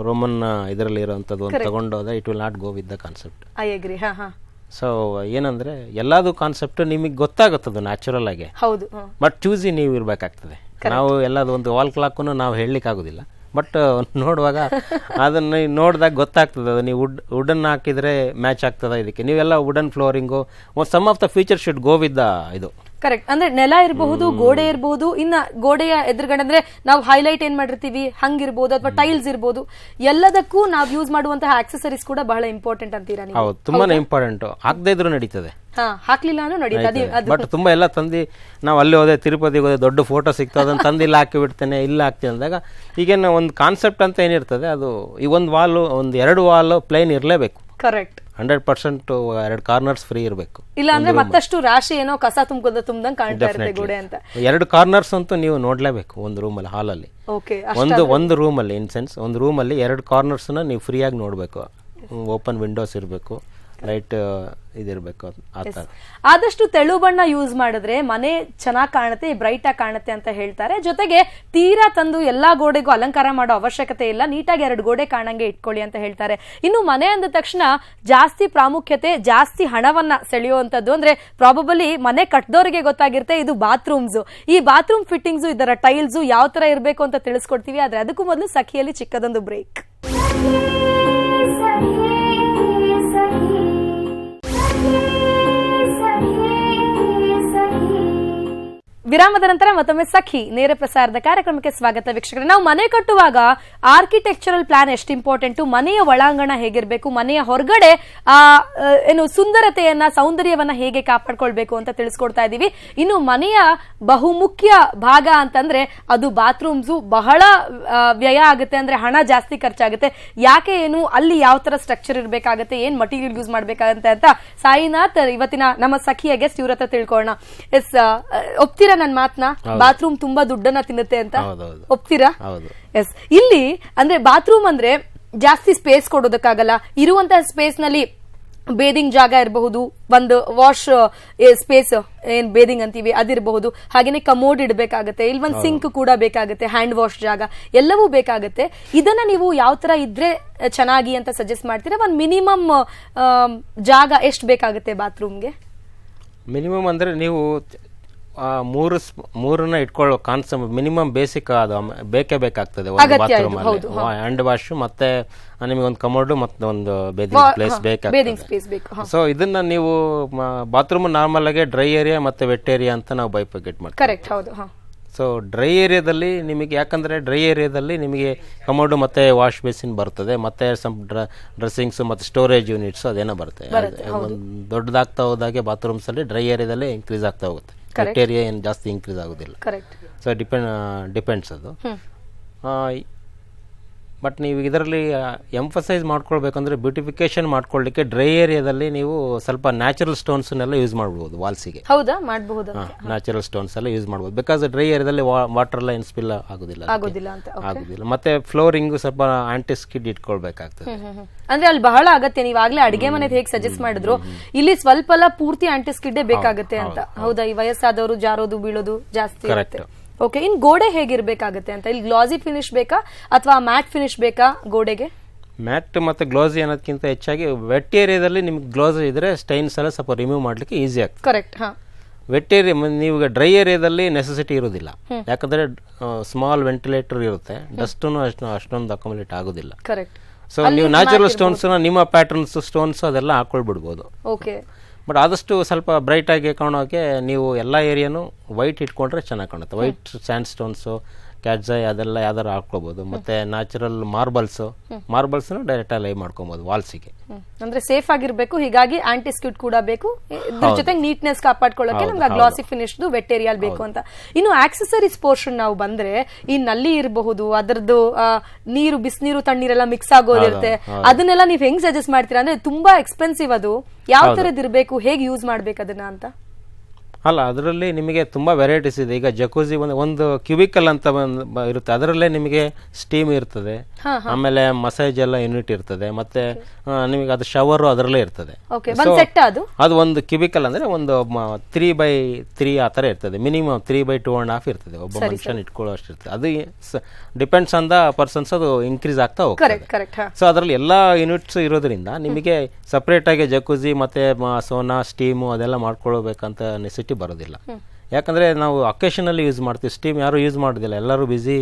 ರೋಮನ್ ಇದರಲ್ಲಿ ಇರೋಂಥದ್ದು ಒಂದು ತಗೊಂಡು ಹೋದ್ರೆ it will not go with the concept I agree ಹಾ ಹಾ. ಸೊ ಏನಂದ್ರೆ ಎಲ್ಲಾದು ಕಾನ್ಸೆಪ್ಟ್ ನಿಮಗೆ ಗೊತ್ತಾಗುತ್ತದು ನ್ಯಾಚುರಲ್ ಆಗಿ. ಹೌದು. ಬಟ್ ಚೂಸಿ ನೀವು ಇರಬೇಕಾಗ್ತದೆ. ನಾವು ಎಲ್ಲಾದು ಒಂದು ವಾಲ್ ಕ್ಲಾಕನ್ನು ನಾವು ಹೇಳಲಿಕ್ಕೆ ಆಗೋದಿಲ್ಲ. ಬಟ್ ನೋಡುವಾಗ (laughs) ಅದನ್ನ ನೋಡಿದಾಗ ಗೊತ್ತಾಗ್ತದೆ ಅದು. ನೀವು ವುಡ್ ವುಡನ್ ಹಾಕಿದ್ರೆ ಮ್ಯಾಚ್ ಆಗ್ತದ ಇದಕ್ಕೆ. ನೀವೆಲ್ಲ wooden flooring some of the feature should go with the ಇದು. ಕರೆಕ್ಟ್ ಅಂದ್ರೆ ನೆಲ ಇರಬಹುದು ಗೋಡೆ ಇರಬಹುದು ಇನ್ನ ಗೋಡೆಯ ಎದುರುಗಡೆ ಅಂದ್ರೆ ನಾವು ಹೈಲೈಟ್ ಏನ್ ಮಾಡಿರ್ತೀವಿ? ಹಂಗಿರ್ಬೋದು ಅಥವಾ ಟೈಲ್ಸ್ ಇರಬಹುದು ಎಲ್ಲದಕ್ಕೂ ನಾವು ಯೂಸ್ ಮಾಡುವಂತಹ ಆಕ್ಸೆಸರೀಸ್ ಕೂಡ ಬಹಳ ಇಂಪಾರ್ಟೆಂಟ್ ಅಂತೀರಾ ನೀವು? ಹೌದು ತುಂಬಾನೇ ಇಂಪಾರ್ಟೆಂಟ್ ಹಾಕದೇ ಇದ್ರೂ ನಡೀತದೆ. ಹಾ ಹಾಕ್ಲಿಲ್ಲ ಅಂದ್ರೆ ನಡೀತದೆ. ಅದು ಬಟ್ ತುಂಬಾ ಎಲ್ಲ ತಂದಿ ನಾವು ಅಲ್ಲಿ ಹೋದೆ ತಿರುಪತಿಗೆ ಹೋದೆ ದೊಡ್ಡ ಫೋಟೋ ಸಿಗ್ತದೆ ಅದನ್ನ ತಂದು ಇಲ್ಲಿ ಹಾಕಿ ಬಿಡ್ತೇನೆ ಇಲ್ಲ ಹಾಕ್ತೀನಿ ಅಂದಾಗ ಈಗೇನು ಒಂದು ಕಾನ್ಸೆಪ್ಟ್ ಅಂತ ಏನಿರ್ತದೆ ಅದು ಈ ಒಂದು ವಾಲು ಒಂದು ಎರಡು ವಾಲು ಪ್ಲೇನ್ ಇರಲೇಬೇಕು. ಕರೆಕ್ಟ್ ಹಂಡ್ರೆಡ್ ಪರ್ಸೆಂಟ್ ಎರಡು ಕಾರ್ನರ್ಸ್ ಫ್ರೀ ಇರಬೇಕು. ಇಲ್ಲ ಅಂದ್ರೆ ಮತ್ತಷ್ಟು ರಾಶಿ ಏನೋ ಕಸ ತುಂಬಿದ ತುಂಬ್ದಂಗೆ ಕಾಣ್ತಾ ಇರುತ್ತೆ ಗೋಡೆ ಅಂತ. ಎರಡು ಕಾರ್ನರ್ಸ್ ಅಂತೂ ನೀವು ನೋಡ್ಲೇಬೇಕು ಒಂದು ರೂಮಲ್ಲಿ ಹಾಲಲ್ಲಿ. ಓಕೆ ಒಂದು ಒಂದು ರೂಮಲ್ಲಿ ಇನ್ ಸೆನ್ಸ್ ಒಂದು ರೂಮಲ್ಲಿ ಎರಡು ಕಾರ್ನರ್ಸ್ನ ನೀವು ಫ್ರೀಯಾಗಿ ನೋಡಬೇಕು. ಓಪನ್ ವಿಂಡೋಸ್ ಇರಬೇಕು. ಲೈಟ್ ಇದಿರಬೇಕು ಆ ಆದಷ್ಟು ತೆಳು ಬಣ್ಣ ಯೂಸ್ ಮಾಡಿದ್ರೆ ಮನೆ ಚೆನ್ನಾಗಿ ಕಾಣುತ್ತೆ ಬ್ರೈಟ್ ಆಗಿ ಕಾಣುತ್ತೆ ಅಂತ ಹೇಳ್ತಾರೆ. ಜೊತೆಗೆ ತೀರಾ ತಂದು ಎಲ್ಲಾ ಗೋಡೆಗೂ ಅಲಂಕಾರ ಮಾಡೋ ಅವಶ್ಯಕತೆ ಇಲ್ಲ. ನೀಟಾಗಿ ಎರಡು ಗೋಡೆ ಕಾಣಂಗೆ ಇಟ್ಕೊಳ್ಳಿ ಅಂತ ಹೇಳ್ತಾರೆ. ಇನ್ನು ಮನೆ ಅಂದ ತಕ್ಷಣ ಜಾಸ್ತಿ ಪ್ರಾಮುಖ್ಯತೆ ಜಾಸ್ತಿ ಹಣವನ್ನ ಸೆಳೆಯುವಂತದ್ದು ಅಂದ್ರೆ ಪ್ರಾಬಬಲಿ ಮನೆ ಕಟ್ಟದವರಿಗೆ ಗೊತ್ತಾಗಿರುತ್ತೆ ಇದು ಬಾತ್ರೂಮ್ಸ್ ಈ ಬಾತ್ರೂಮ್ ಫಿಟ್ಟಿಂಗ್ಸ್ ಇದರ ಟೈಲ್ಸ್ ಯಾವ ತರ ಇರಬೇಕು ಅಂತ ತಿಳಿಸ್ಕೊಡ್ತೀವಿ. ಆದ್ರೆ ಅದಕ್ಕೂ ಮೊದಲು ಸಖಿಯಲ್ಲಿ ಚಿಕ್ಕದೊಂದು ಬ್ರೇಕ್ ವಿರಾಮದ ನಂತರ ಮತ್ತೊಮ್ಮೆ ಸಖಿ ನೇರ ಪ್ರಸಾರದ ಕಾರ್ಯಕ್ರಮಕ್ಕೆ ಸ್ವಾಗತ ವೀಕ್ಷಕರೇ. ನಾವು ಮನೆ ಕಟ್ಟುವಾಗ ಆರ್ಕಿಟೆಕ್ಚರಲ್ ಪ್ಲಾನ್ ಎಷ್ಟು ಇಂಪಾರ್ಟೆಂಟು ಮನೆಯ ಒಳಾಂಗಣ ಹೇಗಿರಬೇಕು, ಮನೆಯ ಹೊರಗಡೆ, ಆ ಏನು ಸುಂದರತೆಯನ್ನ, ಸೌಂದರ್ಯವನ್ನ ಹೇಗೆ ಕಾಪಾಡ್ಕೊಳ್ಬೇಕು ಅಂತ ತಿಳಿಸ್ಕೊಡ್ತಾ ಇದ್ದೀವಿ. ಇನ್ನು ಮನೆಯ ಬಹುಮುಖ್ಯ ಭಾಗ ಅಂತಂದ್ರೆ ಅದು ಬಾತ್ರೂಮ್ಸ್ ಬಹಳ ವ್ಯಯ ಆಗುತ್ತೆ ಅಂದ್ರೆ ಹಣ ಜಾಸ್ತಿ ಖರ್ಚಾಗುತ್ತೆ. ಯಾಕೆ ಏನು? ಅಲ್ಲಿ ಯಾವ ತರ ಸ್ಟ್ರಕ್ಚರ್ ಇರಬೇಕಾಗುತ್ತೆ? ಏನ್ ಮಟೀರಿಯಲ್ ಯೂಸ್ ಮಾಡ್ಬೇಕಾಗತ್ತೆ ಅಂತ ಸಾಯಿನಾಥ್ ಇವತ್ತಿನ ನಮ್ಮ ಸಖಿಯ ಗೆಸ್ಟ್ ಇವ್ರ ಹತ್ರ ತಿಳ್ಕೊಳ್ಳೋಣ. ಎಸ್ ಒಪ್ತೀರಾ ನನ್ನ ಮಾತನ್ನ ಬಾತ್ರೂಮ್ ತುಂಬಾ ದುಡ್ಡನ್ನ ತಿನ್ನುತ್ತೆ ಅಂತ ಒಪ್ತೀರಾ? ಎಸ್ ಇಲ್ಲಿ ಅಂದ್ರೆ ಬಾತ್ರೂಮ್ ಅಂದ್ರೆ ಜಾಸ್ತಿ ಸ್ಪೇಸ್ ಕೊಡೋದಕ್ಕಾಗಲ್ಲ. ಇರುವಂತಹ ಸ್ಪೇಸ್ನಲ್ಲಿ ಬೇದಿಂಗ್ ಜಾಗ ಇರಬಹುದು ಒಂದು ವಾಶ್ ಸ್ಪೇಸ್ ಏನ್ ಬೇದಿಂಗ್ ಅಂತೀವಿ ಅದಿರಬಹುದು. ಹಾಗೇನೆ ಕಮೋಡ್ ಇಡಬೇಕಾಗತ್ತೆ ಇಲ್ಲಿ ಒಂದು ಸಿಂಕ್ ಕೂಡ ಬೇಕಾಗುತ್ತೆ ಹ್ಯಾಂಡ್ ವಾಶ್ ಜಾಗ ಎಲ್ಲವೂ ಬೇಕಾಗುತ್ತೆ. ಇದನ್ನ ನೀವು ಯಾವ ತರ ಇದ್ರೆ ಚೆನ್ನಾಗಿ ಅಂತ ಸಜೆಸ್ಟ್ ಮಾಡ್ತೀರಾ? ಒಂದು ಮಿನಿಮಮ್ ಜಾಗ ಎಷ್ಟು ಬೇಕಾಗುತ್ತೆ ಬಾತ್ರೂಮ್ಗೆ ಮಿನಿಮಮ್ ಅಂದ್ರೆ ನೀವು ಮೂರು ಮೂರನ್ನ ಇಟ್ಕೊಳ್ಳೋ ಕಾನ್ಸಮ್ ಮಿನಿಮಮ್ ಬೇಸಿಕ್ ಅದು ಬೇಕೇ ಬೇಕಾಗ್ತದೆ ಒಂದು ಬಾತ್ರೂಮ್ ಅಲ್ಲಿ ಹ್ಯಾಂಡ್ ವಾಶ್ ಮತ್ತೆ ನಿಮಗೆ ಒಂದು ಕಮೋಡು ಮತ್ತೆ ಒಂದು ಬೇದಿಂಗ್ ಪ್ಲೇಸ್ ಬೇಕಾಗ್ತದೆ. ಸೊ ಇದನ್ನ ನೀವು ಬಾತ್ರೂಮ್ ನಾರ್ಮಲ್ ಆಗಿ ಡ್ರೈ ಏರಿಯಾ ಮತ್ತೆ ವೆಟ್ ಏರಿಯಾ ಅಂತ ನಾವು ಬೈಪಗೇಟ್ ಮಾಡ್ತೀವಿ ಕರೆಕ್ಟ್ ಹೌದು ಹ. ಸೊ ಡ್ರೈ ಏರಿಯಾದಲ್ಲಿ ನಿಮಗೆ ಯಾಕಂದರೆ ಡ್ರೈ ಏರಿಯಾದಲ್ಲಿ ನಿಮಗೆ ಕಮೋಡು ಮತ್ತು ವಾಶ್ ಬೇಸಿನ್ ಬರ್ತದೆ ಮತ್ತೆ ಸಮ್ ಡ್ರೆಸ್ಸಿಂಗ್ಸ್ ಮತ್ತು ಸ್ಟೋರೇಜ್ ಯೂನಿಟ್ಸ್ ಅದೇನೋ ಬರುತ್ತೆ. ಒಂದು ದೊಡ್ಡದಾಗ್ತಾ ಹೋದಾಗೆ ಬಾತ್ರೂಮ್ಸಲ್ಲಿ ಡ್ರೈ ಏರಿಯಾದಲ್ಲಿ ಇನ್ಕ್ರೀಸ್ ಆಗ್ತಾ ಹೋಗುತ್ತೆ. ಕರೆಕ್ಟ್ ಏರಿಯಾ ಏನು ಜಾಸ್ತಿ ಇನ್ಕ್ರೀಸ್ ಆಗೋದಿಲ್ಲ. ಕರೆಕ್ಟ್ ಸೊ ಡಿಪೆಂಡ್ ಡಿಪೆಂಡ್ಸ್ ಅದು. ಬಟ್ ನೀವು ಇದರಲ್ಲಿ ಎಂಫಸೈಸ್ ಮಾಡ್ಕೊಳ್ಬೇಕಂದ್ರೆ ಬ್ಯೂಟಿಫಿಕೇಶನ್ ಮಾಡ್ಕೊಳ್ಳಿಕ್ಕೆ ಡ್ರೈ ಏರಿಯಾದಲ್ಲಿ ನೀವು ಸ್ವಲ್ಪ ನ್ಯಾಚುರಲ್ ಸ್ಟೋನ್ಸ್ನೆಲ್ಲ ಯೂಸ್ ಮಾಡ್ಬೋದು ವಾಲ್ಸಿಗೆ ಹೌದಾ? ಮಾಡಬಹುದು ನ್ಯಾಚುರಲ್ ಸ್ಟೋನ್ಸ್ ಎಲ್ಲ ಯೂಸ್ ಮಾಡ್ಬೋದು. ಬಿಕಾಸ್ ಡ್ರೈ ಏರಿಯಾದಲ್ಲಿ ವಾಟರ್ ಎಲ್ಲ ಏನು ಸ್ಪಿಲ್ ಆಗೋದಿಲ್ಲ. ಆಗೋದಿಲ್ಲ ಅಂತ ಆಗೋದಿಲ್ಲ. ಮತ್ತೆ ಫ್ಲೋರಿಂಗ್ ಸ್ವಲ್ಪ ಆಂಟಿ ಸ್ಕಿಡ್ ಇಟ್ಕೊಳ್ಬೇಕಾಗ್ತದೆ. ಅಂದ್ರೆ ಅಲ್ಲಿ ಬಹಳ ಅಗತ್ಯ ನೀವು ಆಗ್ಲೇ ಅಡಿಗೆ ಮನೆ ಹೇಗೆ ಸಜೆಸ್ಟ್ ಮಾಡಿದ್ರು ಇಲ್ಲಿ ಸ್ವಲ್ಪ ಎಲ್ಲ ಪೂರ್ತಿ ಆಂಟಿಸ್ಕಿಡ್ಡೇ ಬೇಕಾಗುತ್ತೆ ಅಂತ. ಹೌದಾ ಈ ವಯಸ್ಸಾದವರು ಜಾರೋದು ಬೀಳೋದು ಜಾಸ್ತಿ ಇರುತ್ತೆ. ಓಕೆ ಇನ್ ಗೋಡೆ ಹೇಗಿರ್ಬೇಕಾಗತ್ತೆ ಅಂತ? ಇಲ್ಲಿ ಗ್ಲಾಸಿ ಫಿನಿಶ್ ಬೇಕಾ? ಅಥವಾ ಮ್ಯಾಟ್ ಫಿನಿಶ್ ಬೇಕಾ ಗೋಡೆಗೆ? ಮ್ಯಾಟ್ ಮತ್ತೆ ಗ್ಲೋಸಿ ಅನ್ನೋದಕ್ಕಿಂತ ಹೆಚ್ಚಾಗಿ ವೆಟ್ ಏರಿಯಾದಲ್ಲಿ ನಿಮ್ಗೆ ಗ್ಲೋಸ್ ಇದ್ರೆ ಸ್ಟೈನ್ಸ್ ಎಲ್ಲ ಸ್ವಲ್ಪ ರಿಮೂವ್ ಮಾಡ್ಲಿಕ್ಕೆ ಈಸಿ ಆಗ್ತದೆ. ಕರೆಕ್ಟ್ ಹಾ. ವೆಟ್ ಏರಿಯಾ ನೀವು ಡ್ರೈ ಏರಿಯಾದಲ್ಲಿ ನೆಸೆಸಿಟಿ ಇರೋದಿಲ್ಲ. ಯಾಕಂದ್ರೆ ಸ್ಮಾಲ್ ವೆಂಟಿಲೇಟರ್ ಇರುತ್ತೆ. ಡಸ್ಟು ಅಷ್ಟು ಅಷ್ಟೊಂದು ಅಕಾಮಿಡೇಟ್ ಆಗೋದಿಲ್ಲ. ಕರೆಕ್ಟ್ ಸೊ ನೀವು ನ್ಯಾಚುರಲ್ ಸ್ಟೋನ್ಸ್ ನಿಮ್ಮ ಪ್ಯಾಟರ್ನ್ಸ್ ಸ್ಟೋನ್ಸ್ ಅದೆಲ್ಲ ಹಾಕೊಳ್ಬಿಡ್ಬೋದು. ಓಕೆ ಬಟ್ ಆದಷ್ಟು ಸ್ವಲ್ಪ ಬ್ರೈಟಾಗಿ ಕಾಣೋಕ್ಕೆ ಕಾಣೋಕೆ ನೀವು ಎಲ್ಲ ಏರಿಯಾನು ವೈಟ್ ಇಟ್ಕೊಂಡ್ರೆ ಚೆನ್ನಾಗಿ ಕಾಣುತ್ತೆ. ವೈಟ್ ಸ್ಯಾಂಡ್ ಸ್ಟೋನ್ಸು ಕ್ಯಾಟ್ಸೈ ಅದೆಲ್ಲ ಯಾವ್ದಾರು ಹಾಕ್ಕೋಬಹುದು ಮತ್ತೆ ನ್ಯಾಚುರಲ್ ಮಾರ್ಬಲ್ಸ್ ಮಾರ್ಬಲ್ಸ್ ಡೈರೆಕ್ಟ್ ಲೈ ಮಾಡ್ಕೊಬಹುದು ವಾಲ್ಸಿಗೆ. ಅಂದ್ರೆ ಸೇಫ್ ಆಗಿರ್ಬೇಕು. ಹೀಗಾಗಿ ಆಂಟಿಸ್ಕ್ಯೂಟ್ ಕೂಡ ಬೇಕು. ಇದ್ರ ಜೊತೆಗೆ ನೀಟ್ನೆಸ್ ಕಾಪಾಡ್ಕೊಳ್ಳೋಕೆ ನಮ್ಗೆ ಗ್ಲಾಸಿ ಫಿನಿಶ್ ವೆಟ್ ಏರಿಯಾಲ್ ಬೇಕು ಅಂತ. ಇನ್ನು ಆಕ್ಸೆಸರೀಸ್ ಪೋರ್ಷನ್ ನಾವು ಬಂದ್ರೆ ಈ ನಲ್ಲಿ ಇರಬಹುದು ಅದರದ್ದು ನೀರು ಬಿಸಿನೀರು ತಣ್ಣೀರೆಲ್ಲ ಮಿಕ್ಸ್ ಆಗೋದಿರುತ್ತೆ. ಅದನ್ನೆಲ್ಲ ನೀವು ಹೆಂಗ್ ಸಜೆಸ್ಟ್ ಮಾಡ್ತೀರಾ ಅಂದ್ರೆ ತುಂಬಾ ಎಕ್ಸ್ಪೆನ್ಸಿವ್ ಅದು. ಯಾವ ತರದ್ ಇರಬೇಕು ಹೇಗೆ ಯೂಸ್ ಮಾಡ್ಬೇಕು ಅದನ್ನ ಅಂತ? ಅಲ್ಲ ಅದರಲ್ಲಿ ನಿಮಗೆ ತುಂಬಾ ವೆರೈಟೀಸ್ ಇದೆ. ಈಗ ಜಕೂಸಿ ಒಂದು ಒಂದು ಕ್ಯೂಬಿಕಲ್ ಅಂತ ಒಂದು ಇರುತ್ತೆ. ಅದರಲ್ಲೇ ನಿಮಗೆ ಸ್ಟೀಮ್ ಇರ್ತದೆ. ಆಮೇಲೆ ಮಸಾಜ್ ಎಲ್ಲ ಯೂನಿಟ್ ಇರ್ತದೆ. ಮತ್ತೆ ನಿಮಗೆ ಅದು ಶವರು ಅದರಲ್ಲೇ ಇರ್ತದೆ. ಅದು? ಒಂದು ಕ್ಯೂಬಿಕಲ್ ಅಂದ್ರೆ ಒಂದು ತ್ರೀ ಬೈ ತ್ರೀ ಆ ಥರ ಇರ್ತದೆ. Minimum three by two and half ಇರ್ತದೆ. ಒಬ್ಬ ಮನುಷ್ಯನ ಇಟ್ಕೊಳ್ಳೋ ಅಷ್ಟು ಇರ್ತದೆ. ಅದು ಡಿಪೆಂಡ್ಸ್ ಆನ್ ದ ಪರ್ಸನ್ಸ್ ಅದು ಇನ್ಕ್ರೀಸ್ ಆಗ್ತಾ ಹೋಗ್ತದೆ. ಸೊ ಅದರಲ್ಲಿ ಎಲ್ಲ ಯೂನಿಟ್ಸ್ ಇರೋದ್ರಿಂದ ನಿಮಗೆ ಸಪ್ರೇಟ್ ಆಗಿ ಜಕುಜಿ ಮತ್ತೆ ಸೋನಾ ಸ್ಟೀಮು ಅದೆಲ್ಲ ಮಾಡ್ಕೊಳ್ಬೇಕಂತ ನೆಸಿಟಿ ಬರೋದಿಲ್ಲ. ಯಾಕಂದ್ರೆ ನಾವು ಅಕೇಶನಲ್ಲಿ ಯೂಸ್ ಮಾಡ್ತೀವಿ. ಸ್ಟೀಮ್ ಯಾರು ಯೂಸ್ ಮಾಡೋದಿಲ್ಲ. ಎಲ್ಲರೂ ಬಿಸಿ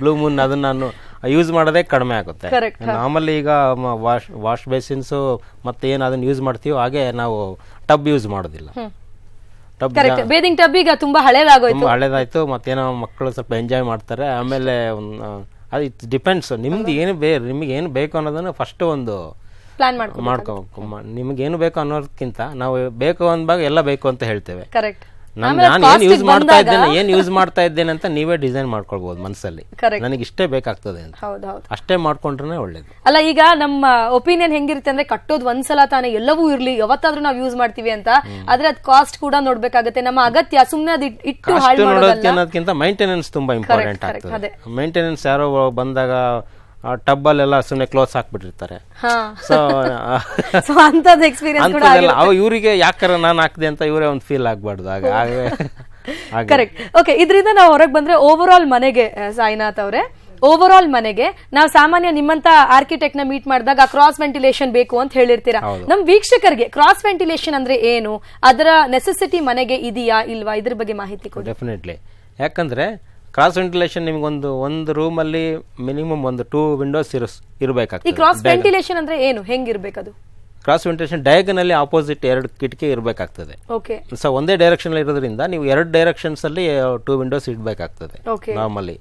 ಬ್ಲೂ ಮೂನ್ ಅದನ್ನ ನಾನು ಯೂಸ್ ಮಾಡೋದೇ ಕಡಿಮೆ ಆಗುತ್ತೆ. ನಾರ್ಮಲಿ ಈಗ ವಾಶ್ ವಾಶ್ ಬೇಸಿನ್ಸು ಮತ್ತೆ ಏನು ಅದನ್ನ ಯೂಸ್ ಮಾಡ್ತೀವೋ ಹಾಗೆ ನಾವು ಟಬ್ ಯೂಸ್ ಮಾಡೋದಿಲ್ಲ. ಟಬ್ ಬೇದಿಂಗ್ ಟಬ್ ಈಗ ತುಂಬಾ ಹಳೇದಾಗೋಯ್ತು. ತುಂಬಾ ಹಳೇದಾಯ್ತು. ಮತ್ತೇನೋ ಮಕ್ಕಳು ಸ್ವಲ್ಪ ಎಂಜಾಯ್ ಮಾಡ್ತಾರೆ. ಆಮೇಲೆ ಅದು ಇಟ್ ಡಿಪೆಂಡ್ಸ್ ನಿಮ್ದು ಏನು ಬೇ ನಿಮಗೆ ಏನು ಬೇಕು ಅನ್ನೋದನ್ನ ಫಸ್ಟ್ ಒಂದು ಪ್ಲಾನ್ ಮಾಡ್ಕೋಬೇಕು ಮಾಡ್ಕೊ ನಿಮ್ಗೆ ಏನು ಬೇಕು ಅನ್ನೋದಕ್ಕಿಂತ ನಾವು ಬೇಕು ಅಂದಾಗ ಎಲ್ಲ ಬೇಕು ಅಂತ ಹೇಳ್ತೇವೆ. ಕರೆಕ್ಟ್ ನನ್ ಏನು ಯೂಸ್ ಮಾಡ್ತಾ ಇದ್ದೇನೆ ಏನು ಯೂಸ್ ಮಾಡ್ತಾ ಇದ್ದೇನೆ ಅಂತ ನೀವೇ ಡಿಸೈನ್ ಮಾಡ್ಕೊಳ್ಬಹುದು ಮನಸ್ಸಲ್ಲಿ. ನನಗೆ ಇಷ್ಟೇ ಬೇಕಾಗ್ತದೆ ಅಂತ. ಅಷ್ಟೇ ಮಾಡ್ಕೊಂಡ್ರೆ ಒಳ್ಳೇದು. ಅಲ್ಲ ಈಗ ನಮ್ಮ ಒಪಿನಿಯನ್ ಹೆಂಗಿರುತ್ತೆ ಅಂದ್ರೆ ಕಟ್ಟೋದು ಒಂದ್ಸಲ ತಾನೇ ಎಲ್ಲವೂ ಇರ್ಲಿ ಯಾವತ್ತಾದ್ರೂ ನಾವು ಯೂಸ್ ಮಾಡ್ತೀವಿ ಅಂತ. ಆದ್ರೆ ಅದ್ ಕಾಸ್ಟ್ ಕೂಡ ನೋಡ್ಬೇಕಾಗುತ್ತೆ. ನಮ್ಮ ಅಗತ್ಯ ಸುಮ್ನೆ ಅದ್ ಇಟ್- ಇಟ್ಟು ಹಾಳು ಮಾಡೋದಕ್ಕಿಂತ ಮೈಂಟೆನೆನ್ಸ್ ತುಂಬಾ ಇಂಪಾರ್ಟೆಂಟ್ ಆಗ್ತದೆ. ಮೈಂಟೆನೆನ್ಸ್ ಯಾರೋ ಬಂದಾಗ ಟಬ್ಬಲ್ಲೆಲ್ಲ ಸುಮ್ಮನೆ ಕ್ಲೋಸ್ ಹಾಕ್ಬಿಟ್ಟಿರ್ತಾರೆ. ಹಾ. ಸೊ ಸೊ ಅಂತದ್ ಎಕ್ಸ್ಪೀರಿಯನ್ಸ್ ಕೂಡ ಅಂತದೆಲ್ಲ ಅವ ಇವರಿಗೆ ಯಾಕರ ನಾನು ಹಾಕಿದೆ ಅಂತ ಇವರೇ ಒಂದು ಫೀಲ್ ಆಗ್ಬಾರ್ದು. ಆಗ ಕರೆಕ್ಟ್ ಓಕೆ ಇದರಿಂದ ನಾವು ಹೊರಗೆ ಬಂದ್ರೆ ಓವರ್ ಆಲ್ ಮನೆಗೆ ಸಾಯಿನಾಥ್ ಅವರೇ ಓವರ್ ಆಲ್ ಮನೆಗೆ ನಾವು ಸಾಮಾನ್ಯ ನಿಮ್ಮಂತ ಆರ್ಕಿಟೆಕ್ಟ್ನ ಮೀಟ್ ಮಾಡಿದಾಗ ಕ್ರಾಸ್ ವೆಂಟಿಲೇಷನ್ ಬೇಕು ಅಂತ ಹೇಳಿರ್ತೀರಾ? ನಮ್ ವೀಕ್ಷಕರಿಗೆ ಕ್ರಾಸ್ ವೆಂಟಿಲೇಷನ್ ಅಂದ್ರೆ ಏನು? ಅದರ ನೆಸೆಸಿಟಿ ಮನೆಗೆ ಇದೆಯಾ ಇಲ್ವಾ? ಇದ್ರ ಬಗ್ಗೆ ಮಾಹಿತಿ ಕೊಡಿ. ಡೆಫಿನೆಟ್ಲಿ ಯಾಕಂದ್ರೆ ಕ್ರಾಸ್ ವೆಂಟಿಲೇಷನ್ ನಿಮ್ಗೆ ಒಂದು ರೂಮಲ್ಲಿ ಮಿನಿಮಮ್ ಒಂದು ಟೂ ವಿಂಡೋಸ್ ಇರಸ್ ಈ ಇರಬೇಕಾಗ್ತದೆ ಕ್ರಾಸ್ ವೆಂಟಿಲೇಷನ್ ಅಂದ್ರೆ ಏನು? ಹೆಂಗಿರ್ಬೇಕದು? ಕ್ರಾಸ್ ವೆಂಟಿಲೇಷನ್ ಡಯಾಗನಲ್ಲಿ ಆಪೋಸಿಟ್ ಎರಡು ಕಿಟಕಿ ಇರಬೇಕಾಗ್ತದೆ. ಓಕೆ ಸೊ ಒಂದೇ ಡೈರೆಕ್ಷನ್ ಇರೋದ್ರಿಂದ ನೀವು ಎರಡು ಡೈರೆಕ್ಷನ್ಸ್ ಅಲ್ಲಿ ಟೂ ವಿಂಡೋಸ್ ಇಡಬೇಕಾಗ್ತದೆ Okay. ನಾರ್ಮಲಿ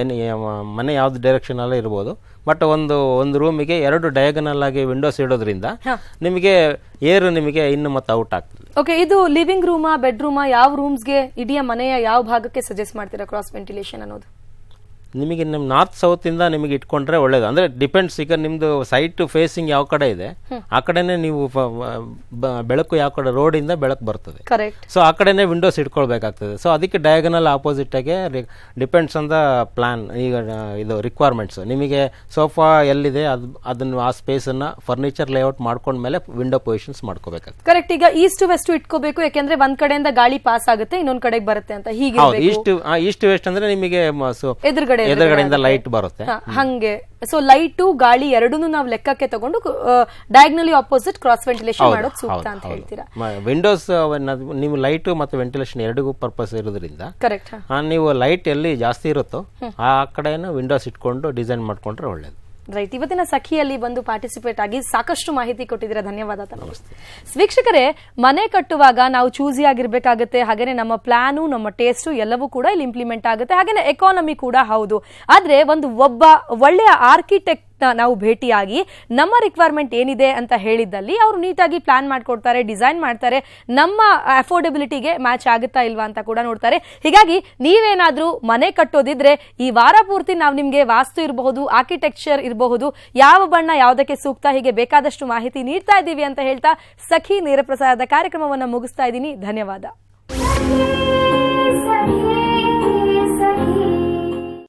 ಏನು ಯಾವ- ಮನೆ ಯಾವ್ದು ಡೈರೆಕ್ಷನ್ ಅಲ್ಲೇ ಇರ್ಬೋದು. ಬಟ್ ಒಂದು ಒಂದು ರೂಮಿಗೆ ಎರಡು ಡಯಾಗನಲ್ ಆಗಿ ವಿಂಡೋಸ್ ಇಡೋದ್ರಿಂದ ನಿಮಗೆ ಏರ್ ನಿಮಗೆ ಇನ್ನು ಮತ್ತೆ ಔಟ್ ಆಗ್ತದೆ. ಓಕೆ ಇದು ಲಿವಿಂಗ್ ರೂಮಾ ಬೆಡ್ರೂಮಾ ಯಾವ ರೂಮ್ಸ್ಗೆ ಇಡೀ ಮನೆಯ ಯಾವ ಭಾಗಕ್ಕೆ ಸಜೆಸ್ಟ್ ಮಾಡ್ತೀರಾ ಕ್ರಾಸ್ ವೆಂಟಿಲೇಷನ್ ಅನ್ನೋದು? ನಿಮಗೆ ನಿಮ್ಮ ನಾರ್ತ್ ಸೌತ್ ಇಂದ ನಿಮಗೆ ಇಟ್ಕೊಂಡ್ರೆ ಒಳ್ಳೇದು. ಅಂದ್ರೆ ಡಿಪೆಂಡ್ಸ್ ಈಗ ನಿಮ್ಮದು ಸೈಟ್ ಫೇಸಿಂಗ್ ಯಾವ ಕಡೆ ಇದೆ ಆ ಕಡೆನೆ ನೀವು ಬೆಳಕು ಯಾವ ಕಡೆ ರೋಡ್ ಇಂದ ಬೆಳಕು ಬರ್ತದೆ. ಕರೆಕ್ಟ್ ಸೊ ಆ ಕಡೆನೇ ವಿಂಡೋಸ್ ಇಟ್ಕೊಳ್ಬೇಕಾಗ್ತದೆ. ಸೊ ಅದಕ್ಕೆ ಡಯಾಗನಲ್ ಆಪೋಸಿಟ್ ಆಗಿ ಡಿಪೆಂಡ್ಸ್ ಆನ್ ದ ಪ್ಲಾನ್ ಈಗ ಇದು ರಿಕ್ವೈರ್ಮೆಂಟ್ಸ್ ನಿಮಗೆ ಸೋಫಾ ಎಲ್ಲಿದೆ ಅದು ಅದನ್ನು ಆ ಸ್ಪೇಸನ್ನು ಫರ್ನಿಚರ್ ಲೇಔಟ್ ಮಾಡ್ಕೊಂಡ್ಮೇಲೆ ವಿಂಡೋ ಪೊಸಿಷನ್ಸ್ ಮಾಡ್ಕೋಬೇಕಾಗ್ತದೆ. ಕರೆಕ್ಟ್ ಈಗ ಈಸ್ಟ್ ವೆಸ್ಟ್ ಇಟ್ಕೋಬೇಕು ಯಾಕೆಂದ್ರೆ ಒಂದ್ ಕಡೆಯಿಂದ ಗಾಳಿ ಪಾಸ್ ಆಗುತ್ತೆ ಇನ್ನೊಂದ್ ಕಡೆಗೆ ಬರುತ್ತೆ ಅಂತ ಹೀಗೆ ಈಸ್ಟ್ ಈಸ್ಟ್ ವೆಸ್ಟ್ ಅಂದ್ರೆ ನಿಮಗೆ ಎದುರುಗಡೆ. ಎದುರುಗಡೆ ಎದುರುಗಡೆಯಿಂದ ಲೈಟ್ ಬರುತ್ತೆ. ಹಂಗೆ. ಸೊ ಲೈಟು ಗಾಳಿ ಎರಡನ್ನೂ ನಾವು ಲೆಕ್ಕಕ್ಕೆ ತಗೊಂಡು ಡಯಾಗ್ನಲಿ ಆಪೋಸಿಟ್ ಕ್ರಾಸ್ ವೆಂಟಿಲೇಷನ್ ಮಾಡೋದು ಸೂಕ್ತ ಅಂತ ಹೇಳ್ತೀರಾ? ವಿಂಡೋಸ್ ನೀವು ಲೈಟ್ ಮತ್ತು ವೆಂಟಿಲೇಷನ್ ಎರಡಿಗೂ ಪರ್ಪಸ್ ಇರೋದ್ರಿಂದ ಕರೆಕ್ಟ್ ನೀವು ಲೈಟ್ ಎಲ್ಲಿ ಜಾಸ್ತಿ ಇರುತ್ತೋ ಆ ಕಡೆನೂ ವಿಂಡೋಸ್ ಇಟ್ಕೊಂಡು ಡಿಸೈನ್ ಮಾಡ್ಕೊಂಡ್ರೆ ಒಳ್ಳೇದು. ರೈಟ್ ಇವತ್ತಿನ ಸಖಿಯಲ್ಲಿ ಬಂದು ಪಾರ್ಟಿಸಿಪೇಟ್ ಆಗಿ ಸಾಕಷ್ಟು ಮಾಹಿತಿ ಕೊಟ್ಟಿದ್ದೀರಾ. ಧನ್ಯವಾದ ವೀಕ್ಷಕರೇ ಮನೆ ಕಟ್ಟುವಾಗ ನಾವು ಚೂಸಿ ಆಗಿರ್ಬೇಕಾಗುತ್ತೆ ಹಾಗೇನೆ ನಮ್ಮ ಪ್ಲಾನು ನಮ್ಮ ಟೇಸ್ಟು ಎಲ್ಲವೂ ಕೂಡ ಇಲ್ಲಿ ಇಂಪ್ಲಿಮೆಂಟ್ ಆಗುತ್ತೆ ಹಾಗೇನೆ ಎಕಾನಮಿ ಕೂಡ ಹೌದು. ಆದ್ರೆ ಒಂದು ಒಬ್ಬ ಒಳ್ಳೆಯ ಆರ್ಕಿಟೆಕ್ಟ್ ನಾವು ಭೇಟಿಯಾಗಿ ನಮ್ಮ ರಿಕ್ವೈರ್ಮೆಂಟ್ ಏನಿದೆ ಅಂತ ಹೇಳಿದ್ದಲ್ಲಿ ಅವರು ನೀಟಾಗಿ ಪ್ಲಾನ್ ಮಾಡಿಕೊಡ್ತಾರೆ ಡಿಸೈನ್ ಮಾಡ್ತಾರೆ, ನಮ್ಮ ಅಫೋರ್ಡೆಬಿಲಿಟಿಗೆ ಮ್ಯಾಚ್ ಆಗುತ್ತಾ ಇಲ್ವಾ ಅಂತ ಕೂಡ ನೋಡ್ತಾರೆ. ಹೀಗಾಗಿ ನೀವೇನಾದರೂ ಮನೆ ಕಟ್ಟೋದಿದ್ರೆ ಈ ವಾರ ಪೂರ್ತಿ ನಾವು ನಿಮಗೆ ವಾಸ್ತು ಇರಬಹುದು ಆರ್ಕಿಟೆಕ್ಚರ್ ಇರಬಹುದು, ಯಾವ ಬಣ್ಣ ಯಾವುದಕ್ಕೆ ಸೂಕ್ತ, ಹೀಗೆ ಬೇಕಾದಷ್ಟು ಮಾಹಿತಿ ನೀಡ್ತಾ ಇದ್ದೀವಿ ಅಂತ ಹೇಳ್ತಾ ಸಖಿ ನೇರ ಪ್ರಸಾರದ ಕಾರ್ಯಕ್ರಮವನ್ನು ಮುಗಿಸ್ತಾ ಇದ್ದೀನಿ. ಧನ್ಯವಾದ.